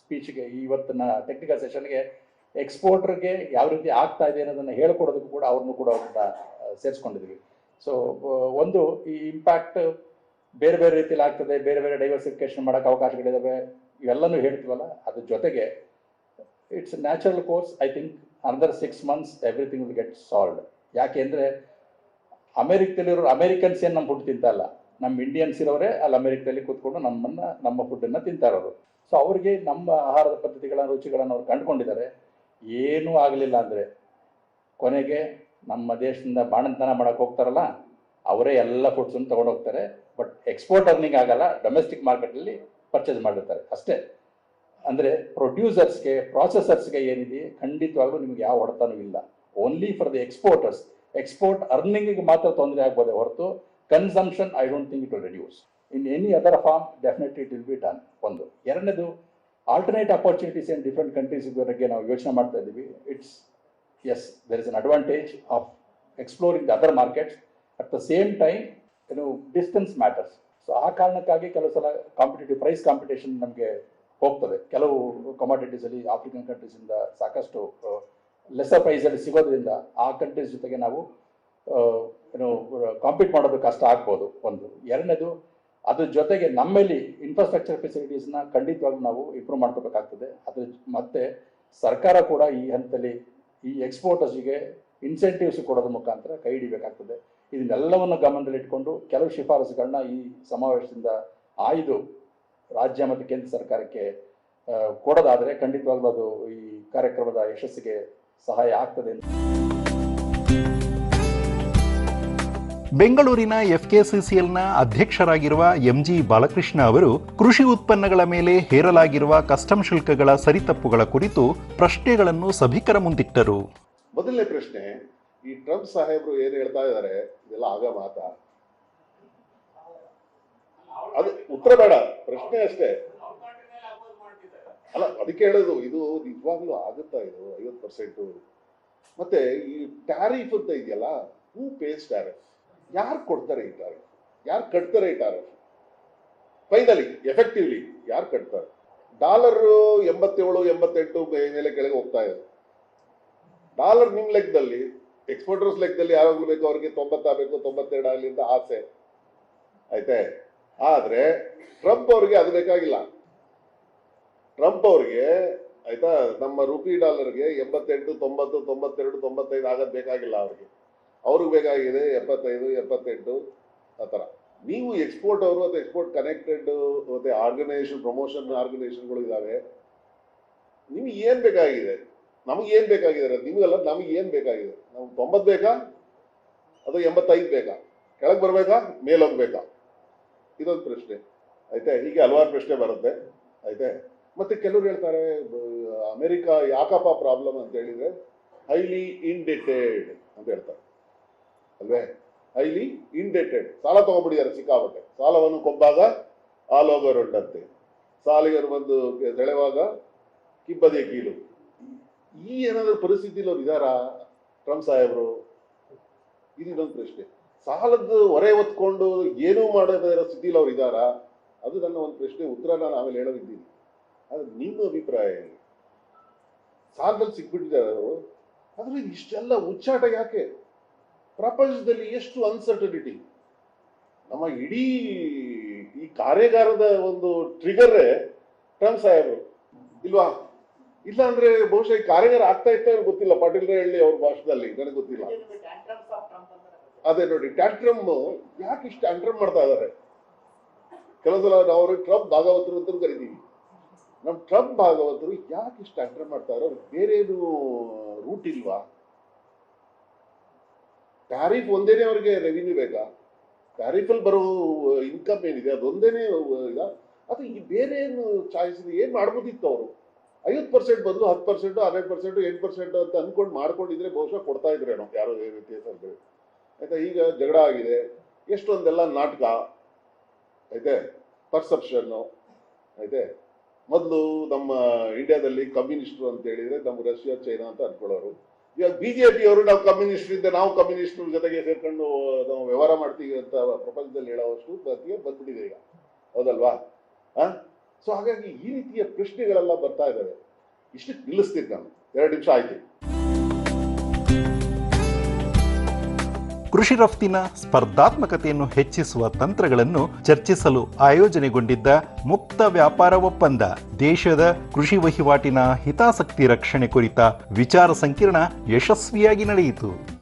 ಸ್ಪೀಚ್ಗೆ ಇವತ್ತಿನ ಟೆಕ್ನಿಕಲ್ ಸೆಷನ್ಗೆ ಎಕ್ಸ್ಪೋರ್ಟರ್ಗೆ ಯಾವ ರೀತಿ ಆಗ್ತಾ ಇದೆ ಅನ್ನೋದನ್ನು ಹೇಳ್ಕೊಡೋದಕ್ಕೂ ಕೂಡ ಅವ್ರನ್ನೂ ಕೂಡ ಅವ್ರನ್ನ ಸೇರಿಸ್ಕೊಂಡಿದ್ವಿ. ಸೊ ಒಂದು ಈ ಇಂಪ್ಯಾಕ್ಟ್ ಬೇರೆ ಬೇರೆ ರೀತಿಯಲ್ಲಿ ಆಗ್ತದೆ, ಬೇರೆ ಬೇರೆ ಡೈವರ್ಸಿಫಿಕೇಶನ್ ಮಾಡೋಕೆ ಅವಕಾಶಗಳಿದ್ದಾವೆ ಇವೆಲ್ಲನೂ ಹೇಳ್ತೀವಲ್ಲ, ಅದ್ರ ಜೊತೆಗೆ it's natural course I think another six months everything will get solved ಯಾಕೆ ಅಂದರೆ, ಅಮೆರಿಕದಲ್ಲಿರೋ ಅಮೆರಿಕನ್ಸ್ ಏನು ನಮ್ಮ ಫುಡ್ ತಿಂತಲ್ಲ ನಮ್ಮ ಇಂಡಿಯನ್ಸ್ ಇರೋರೇ ಅಲ್ಲಿ ಅಮೆರಿಕದಲ್ಲಿ ಕೂತ್ಕೊಂಡು ನಮ್ಮನ್ನು, ನಮ್ಮ ಫುಡ್ಡನ್ನು ತಿಂತಾ ಇರೋರು ಸೊ ಅವ್ರಿಗೆ ನಮ್ಮ ಆಹಾರದ ಪದ್ಧತಿಗಳ ರುಚಿಗಳನ್ನು ಅವ್ರು ಕಂಡುಕೊಂಡಿದ್ದಾರೆ. ಏನೂ ಆಗಲಿಲ್ಲ ಅಂದರೆ, ಕೊನೆಗೆ ನಮ್ಮ ದೇಶದಿಂದ ಬಾಣಂತನ ಮಾಡೋಕೆ ಹೋಗ್ತಾರಲ್ಲ, ಅವರೇ ಎಲ್ಲ ಫುಡ್ಸನ್ನು ತೊಗೊಂಡೋಗ್ತಾರೆ. ಬಟ್ ಎಕ್ಸ್ಪೋರ್ಟ್ ಅರ್ನಿಂಗ್ ಆಗಲ್ಲ ಡೊಮೆಸ್ಟಿಕ್ ಮಾರ್ಕೆಟಲ್ಲಿ ಪರ್ಚೇಸ್ ಮಾಡಿರ್ತಾರೆ. ಅಷ್ಟೇ. ಅಂದರೆ ಪ್ರೊಡ್ಯೂಸರ್ಸ್ಗೆ ಪ್ರಾಸೆಸರ್ಸ್ಗೆ ಏನಿದೆ, ಖಂಡಿತವಾಗ್ಲೂ ನಿಮಗೆ ಯಾವ ಹೊಡೆತನೂ ಇಲ್ಲ. Only for the exporters export ಅರ್ನಿಂಗಿಗೆ ಮಾತ್ರ ತೊಂದರೆ ಆಗ್ಬೋದೇ ಹೊರತು consumption I don't think it reduce in any other form definitely it will be done ಒಂದು. ಎರಡನೇದು alternate opportunities in different countries ಬಗ್ಗೆ ನಾವು ಯೋಚನೆ ಮಾಡ್ತಾ ಇದ್ದೀವಿ. It's as there is an advantage of exploring the other markets at the same time ಏನು distance matters so ಆ ಕಾರಣಕ್ಕಾಗಿ ಕೆಲವು ಸಲ ಕಾಂಪಿಟೇಟಿವ್ ಪ್ರೈಸ್ ಕಾಂಪಿಟೇಷನ್ ನಮಗೆ ಹೋಗ್ತದೆ. ಕೆಲವು ಕಮಾಡಿಟೀಸಲ್ಲಿ ಆಫ್ರಿಕನ್ ಕಂಟ್ರೀಸಿಂದ ಸಾಕಷ್ಟು ಲೆಸರ್ ಪ್ರೈಸಲ್ಲಿ ಸಿಗೋದ್ರಿಂದ ಆ ಕಂಟ್ರೀಸ್ ಜೊತೆಗೆ ನಾವು ಏನು ಕಾಂಪೀಟ್ ಮಾಡೋದು ಕಷ್ಟ ಆಗ್ಬೋದು ಒಂದು. ಎರಡನೇದು, ಅದ್ರ ಜೊತೆಗೆ ನಮ್ಮಲ್ಲಿ ಇನ್ಫ್ರಾಸ್ಟ್ರಕ್ಚರ್ ಫೆಸಿಲಿಟೀಸ್ನ ಖಂಡಿತವಾಗ್ಲೂ ನಾವು ಇಂಪ್ರೂವ್ ಮಾಡ್ಕೋಬೇಕಾಗ್ತದೆ. ಅದ್ರ ಮತ್ತೆ ಸರ್ಕಾರ ಕೂಡ ಈ ಹಂತದಲ್ಲಿ ಈ ಎಕ್ಸ್ಪೋರ್ಟರ್ಸ್ಗೆ ಇನ್ಸೆಂಟಿವ್ಸ್ ಕೊಡೋದ್ರ ಮುಖಾಂತರ ಕೈ ಹಿಡಿಬೇಕಾಗ್ತದೆ. ಇದನ್ನೆಲ್ಲವನ್ನು ಗಮನದಲ್ಲಿಟ್ಕೊಂಡು ಕೆಲವು ಶಿಫಾರಸುಗಳನ್ನ ಈ ಸಮಾವೇಶದಿಂದ ಆಯ್ದು ರಾಜ್ಯ ಮತ್ತು ಕೇಂದ್ರ ಸರ್ಕಾರಕ್ಕೆ ಕೊಡೋದಾದರೆ ಖಂಡಿತವಾಗ್ಲೂ ಅದು ಈ ಕಾರ್ಯಕ್ರಮದ ಯಶಸ್ಸಿಗೆ ಸಹಾಯ ಆಗ್ತದೆ ಅಂತ ಬೆಂಗಳೂರಿನ ಎಫ್ಕೆಸಿಸಿಎಲ್ನ ಅಧ್ಯಕ್ಷರಾಗಿರುವ ಎಂಜಿ ಬಾಲಕೃಷ್ಣ ಅವರು ಕೃಷಿ ಉತ್ಪನ್ನಗಳ ಮೇಲೆ ಹೇರಲಾಗಿರುವ ಕಸ್ಟಮ್ ಶುಲ್ಕಗಳ ಸರಿತಪ್ಪುಗಳ ಕುರಿತು ಪ್ರಶ್ನೆಗಳನ್ನು ಸಭಿಕರ ಮುಂದಿಟ್ಟರು. ಮೊದಲನೇ ಪ್ರಶ್ನೆ ಈ ಟ್ರಂಪ್ ಸಾಹೇಬರು ಏನು ಹೇಳ್ತಾ ಇದ್ದಾರೆ? ಇದೆಲ್ಲ ಆಗ ಮಾತಾ? ಅದು ಉತ್ತರ ಬೇಡ, ಪ್ರಶ್ನೆ ಅಷ್ಟೇ. ಅಲ್ಲ, ಅದಕ್ಕೆ ಹೇಳೋದು, ಇದು ನಿಜವಾಗ್ಲೂ ಆಗುತ್ತಾ ಇದು ಐವತ್ತು ಪರ್ಸೆಂಟ್ ಮತ್ತೆ ಈ ಟ್ಯಾರಿಫ್ ಅಂತ ಇದೆಯಲ್ಲ ಹೂ ಪೇಸ್ ಟ್ಯಾರಿಫ್ ಯಾರು ಕೊಡ್ತಾರೆ ಈ ಟ್ಯಾರಿಫ್ ಯಾರು ಕಟ್ತಾರೆ ಈ ಟ್ಯಾರಿಫ್ ಫೈನಲಿ ಎಫೆಕ್ಟಿವ್ಲಿ ಯಾರು ಕಟ್ತಾರೆ? ಡಾಲರ್ ಎಂಬತ್ತೇಳು, ಎಂಬತ್ತೆಂಟು ಮೇಲೆ ಕೆಳಗೆ ಹೋಗ್ತಾ ಇದೆ. ಡಾಲರ್ ನಿಮ್ಮ ಲೆಕ್ಕದಲ್ಲಿ ಎಕ್ಸ್ಪೋರ್ಟರ್ಸ್ ಲೆಕ್ಕದಲ್ಲಿ ಯಾವಾಗಲೂ ಬೇಕು, ಅವ್ರಿಗೆ ತೊಂಬತ್ತಾಗಬೇಕು, ತೊಂಬತ್ತೆರಡು ಆಗಲಿ ಅಂತ ಆಸೆ. ಆಯ್ತೆ? ಆದ್ರೆ ಟ್ರಂಪ್ ಅವ್ರಿಗೆ ಅದು ಬೇಕಾಗಿಲ್ಲ. ಟ್ರಂಪ್ ಅವ್ರಿಗೆ ಆಯ್ತಾ ನಮ್ಮ ರೂಪಿ ಡಾಲರ್ಗೆ ಎಂಬತ್ತೆಂಟು, ತೊಂಬತ್ತು, ತೊಂಬತ್ತೆರಡು, ತೊಂಬತ್ತೈದು ಆಗದ್ ಬೇಕಾಗಿಲ್ಲ ಅವ್ರಿಗೆ. ಅವ್ರಿಗೆ ಬೇಕಾಗಿದೆ ಎಪ್ಪತ್ತೈದು, ಎಪ್ಪತ್ತೆಂಟು, ಆ ಥರ. ನೀವು ಎಕ್ಸ್ಪೋರ್ಟ್ ಅವರು ಅಥವಾ ಎಕ್ಸ್ಪೋರ್ಟ್ ಕನೆಕ್ಟೆಡ್ ಮತ್ತೆ ಆರ್ಗನೈಸೇಷನ್ ಪ್ರಮೋಷನ್ ಆರ್ಗನೈಸೇಷನ್ಗಳು ಇದ್ದಾವೆ ನಿಮ್ಗೆ ಏನ್ ಬೇಕಾಗಿದೆ? ನಮಗೆ ಏನ್ ಬೇಕಾಗಿದೆ ನಿಮಗಲ್ಲ, ನಮಗೆ ಏನ್ ಬೇಕಾಗಿದೆ? ನಮ್ಗೆ ತೊಂಬತ್ತು ಬೇಕಾ? ಅದು ಎಂಬತ್ತೈದು ಬೇಕಾ? ಕೆಳಗೆ ಬರಬೇಕಾ? ಮೇಲೆ ಹೋಗ್ಬೇಕಾ ಇದೊಂದು ಪ್ರಶ್ನೆ. ಆಯ್ತಾ? ಹೀಗೆ ಹಲವಾರು ಪ್ರಶ್ನೆ ಬರುತ್ತೆ. ಆಯ್ತಾ? ಮತ್ತೆ ಕೆಲವರು ಹೇಳ್ತಾರೆ ಅಮೆರಿಕ ಯಾಕಪ್ಪ ಪ್ರಾಬ್ಲಮ್ ಅಂತ ಹೇಳಿದ್ರೆ ಹೈಲಿ ಇಂಡೆಟೆಡ್ ಅಂತ ಹೇಳ್ತಾರೆ. ಅಲ್ವೇ? ಹೈಲಿ ಇಂಡೆಟೆಡ್ ಸಾಲ ತಗೊಂಡ್ಬಿಟ್ಟಿದ್ದಾರೆ ಸಿಕ್ಕಾಬಟ್ಟೆ ಸಾಲವನ್ನು ಕೊಬ್ಬಾಗ ಉಂಟಂತೆ ಸಾಲಿಗರು ಬಂದು ಸೆಳೆವಾಗ ಕಿಬ್ಬದಿಯ ಕೀಲು. ಈ ಏನಾದ್ರು ಪರಿಸ್ಥಿತಿಲಿ ಅವ್ರು ಇದಾರಾ? ಟ್ರಂಪ್ ಸಾಹೇಬರು? ಇದೊಂದು ಪ್ರಶ್ನೆ. ಸಾಲದ ಹೊರೆ ಹೊತ್ಕೊಂಡು ಏನೂ ಮಾಡೋದ್ರ ಸುದ್ದಿಲವ್ರು ಅವ್ರು ಇದ್ದಾರಾ? ಅದು ನನ್ನ ಒಂದು ಪ್ರಶ್ನೆ, ಉತ್ತರ ನಾನು ಆಮೇಲೆ ಹೇಳೋದಿದ್ದೀನಿ. ಅದು ನಿಮ್ಮ ಅಭಿಪ್ರಾಯ ಏನು? ಸಾಲದಲ್ಲಿ ಸಿಕ್ಬಿಟ್ಟಿದ್ದಾರೆ ಅವರು. ಆದ್ರೆ ಇಷ್ಟೆಲ್ಲ ಉಚ್ಚಾಟ ಯಾಕೆ? ಪ್ರಪಂಚದಲ್ಲಿ ಎಷ್ಟು ಅನ್ಸರ್ಟನಿಟಿ ನಮ್ಮ ಇಡೀ ಈ ಕಾರ್ಯಾಗಾರದ ಒಂದು ಟ್ರಿಗರೇ ಟ್ರಂಪ್ ಸಾಹೇಬರು. ಇಲ್ವಾ? ಇಲ್ಲ ಅಂದ್ರೆ ಬಹುಶಃ ಈ ಕಾರ್ಯಾಗಾರ ಆಗ್ತಾ ಇತ್ತ ಗೊತ್ತಿಲ್ಲ. ಪಾಟೀಲ್ ಹೇಳಿ ಅವ್ರ ಭಾಷಣದಲ್ಲಿ, ನನಗೆ ಗೊತ್ತಿಲ್ಲ. ಅದೇ ನೋಡಿ ಟ್ಯಾಂಟ್ರಮ್ ಯಾಕೆ ಇಷ್ಟು ಟ್ಯಾಂಟ್ರಮ್ ಮಾಡ್ತಾ ಇದ್ದಾರೆ ಕೆಲವು ಸಲ ನಾವು ಅವ್ರಿಗೆ ಟ್ರಂಪ್ ಭಾಗವತರು ಅಂತ ಕರಿತೀವಿ. ನಮ್ಮ ಟ್ರಂಪ್ ಭಾಗವತರು ಯಾಕೆ ಇಷ್ಟು ಟ್ಯಾಂಟ್ರಮ್ ಮಾಡ್ತಾ ಇದಾರೆ? ಅವ್ರಿಗೆ ಬೇರೆ ಏನು ರೂಟ್ ಇಲ್ವಾ? ಟ್ಯಾರಿಫ್ ಒಂದೇನೆ ಅವ್ರಿಗೆ ರೆವಿನ್ಯೂ ಬೇಕಾ? ಟ್ಯಾರಿಫಲ್ಲಿ ಬರೋ ಇನ್ಕಮ್ ಏನಿದೆ? ಅದೊಂದೇನೆ ಈಗ ಅದು ಈ ಬೇರೆ ಏನು ಚಾಯ್ಸ್ ಏನ್ ಮಾಡ್ಬೋದಿತ್ತು ಅವರು? ಐವತ್ತು ಪರ್ಸೆಂಟ್ ಬದಲು ಹತ್ತು ಪರ್ಸೆಂಟ್ ಹನ್ನೆರಡು ಪರ್ಸೆಂಟ್ ಎಂಟು ಪರ್ಸೆಂಟ್ ಅಂತ ಅಂದ್ಕೊಂಡು ಮಾಡ್ಕೊಂಡಿದ್ರೆ ಬಹುಶಃ ಕೊಡ್ತಾ ಇದ್ರೇನೋ? ಯಾರೋ ವ್ಯತ್ಯಾಸ ಆಯ್ತಾ ಈಗ ಜಗಳ ಆಗಿದೆ. ಎಷ್ಟೊಂದೆಲ್ಲ ನಾಟಕ ಐತೆ ಪರ್ಸೆಪ್ಷನ್ನು ಐತೆ ಮೊದಲು ನಮ್ಮ ಇಂಡಿಯಾದಲ್ಲಿ ಕಮ್ಯುನಿಸ್ಟ್ರು ಅಂತ ಹೇಳಿದ್ರೆ ನಮ್ಮ ರಷ್ಯಾ ಚೈನಾ ಅಂತ ಅನ್ಕೊಳ್ಳೋರು. ಇವಾಗ ಬಿಜೆಪಿ ಅವರು ನಾವು ಕಮ್ಯುನಿಸ್ಟ್ ಇದ್ದೆ, ನಾವು ಕಮ್ಯುನಿಸ್ಟ್ರ ಜೊತೆಗೆ ಸೇರ್ಕೊಂಡು, ನಾವು ವ್ಯವಹಾರ ಮಾಡ್ತೀವಿ ಅಂತ ಪ್ರಪಂಚದಲ್ಲಿ ಹೇಳೋವಷ್ಟು ಬದಿಗೆ ಬಂದ್ಬಿಟ್ಟಿದೆ ಈಗ. ಹೌದಲ್ವಾ? ಆ? ಸೊ ಹಾಗಾಗಿ ಈ ರೀತಿಯ ಪ್ರಶ್ನೆಗಳೆಲ್ಲ ಬರ್ತಾ ಇದ್ದಾವೆ. ಇಷ್ಟಕ್ಕೆ ನಿಲ್ಲಿಸ್ತೀನಿ ನಾನು. ಎರಡು ನಿಮಿಷ ಆಯ್ತು. ಕೃಷಿ ರಫ್ತಿನ ಸ್ಪರ್ಧಾತ್ಮಕತೆಯನ್ನು ಹೆಚ್ಚಿಸುವ ತಂತ್ರಗಳನ್ನು ಚರ್ಚಿಸಲು ಆಯೋಜನೆಗೊಂಡಿದ್ದ ಮುಕ್ತ ವ್ಯಾಪಾರ ಒಪ್ಪಂದ, ದೇಶದ ಕೃಷಿ ವಹಿವಾಟಿನ ಹಿತಾಸಕ್ತಿ ರಕ್ಷಣೆ ಕುರಿತ ವಿಚಾರ ಸಂಕಿರಣ ಯಶಸ್ವಿಯಾಗಿ ನಡೆಯಿತು.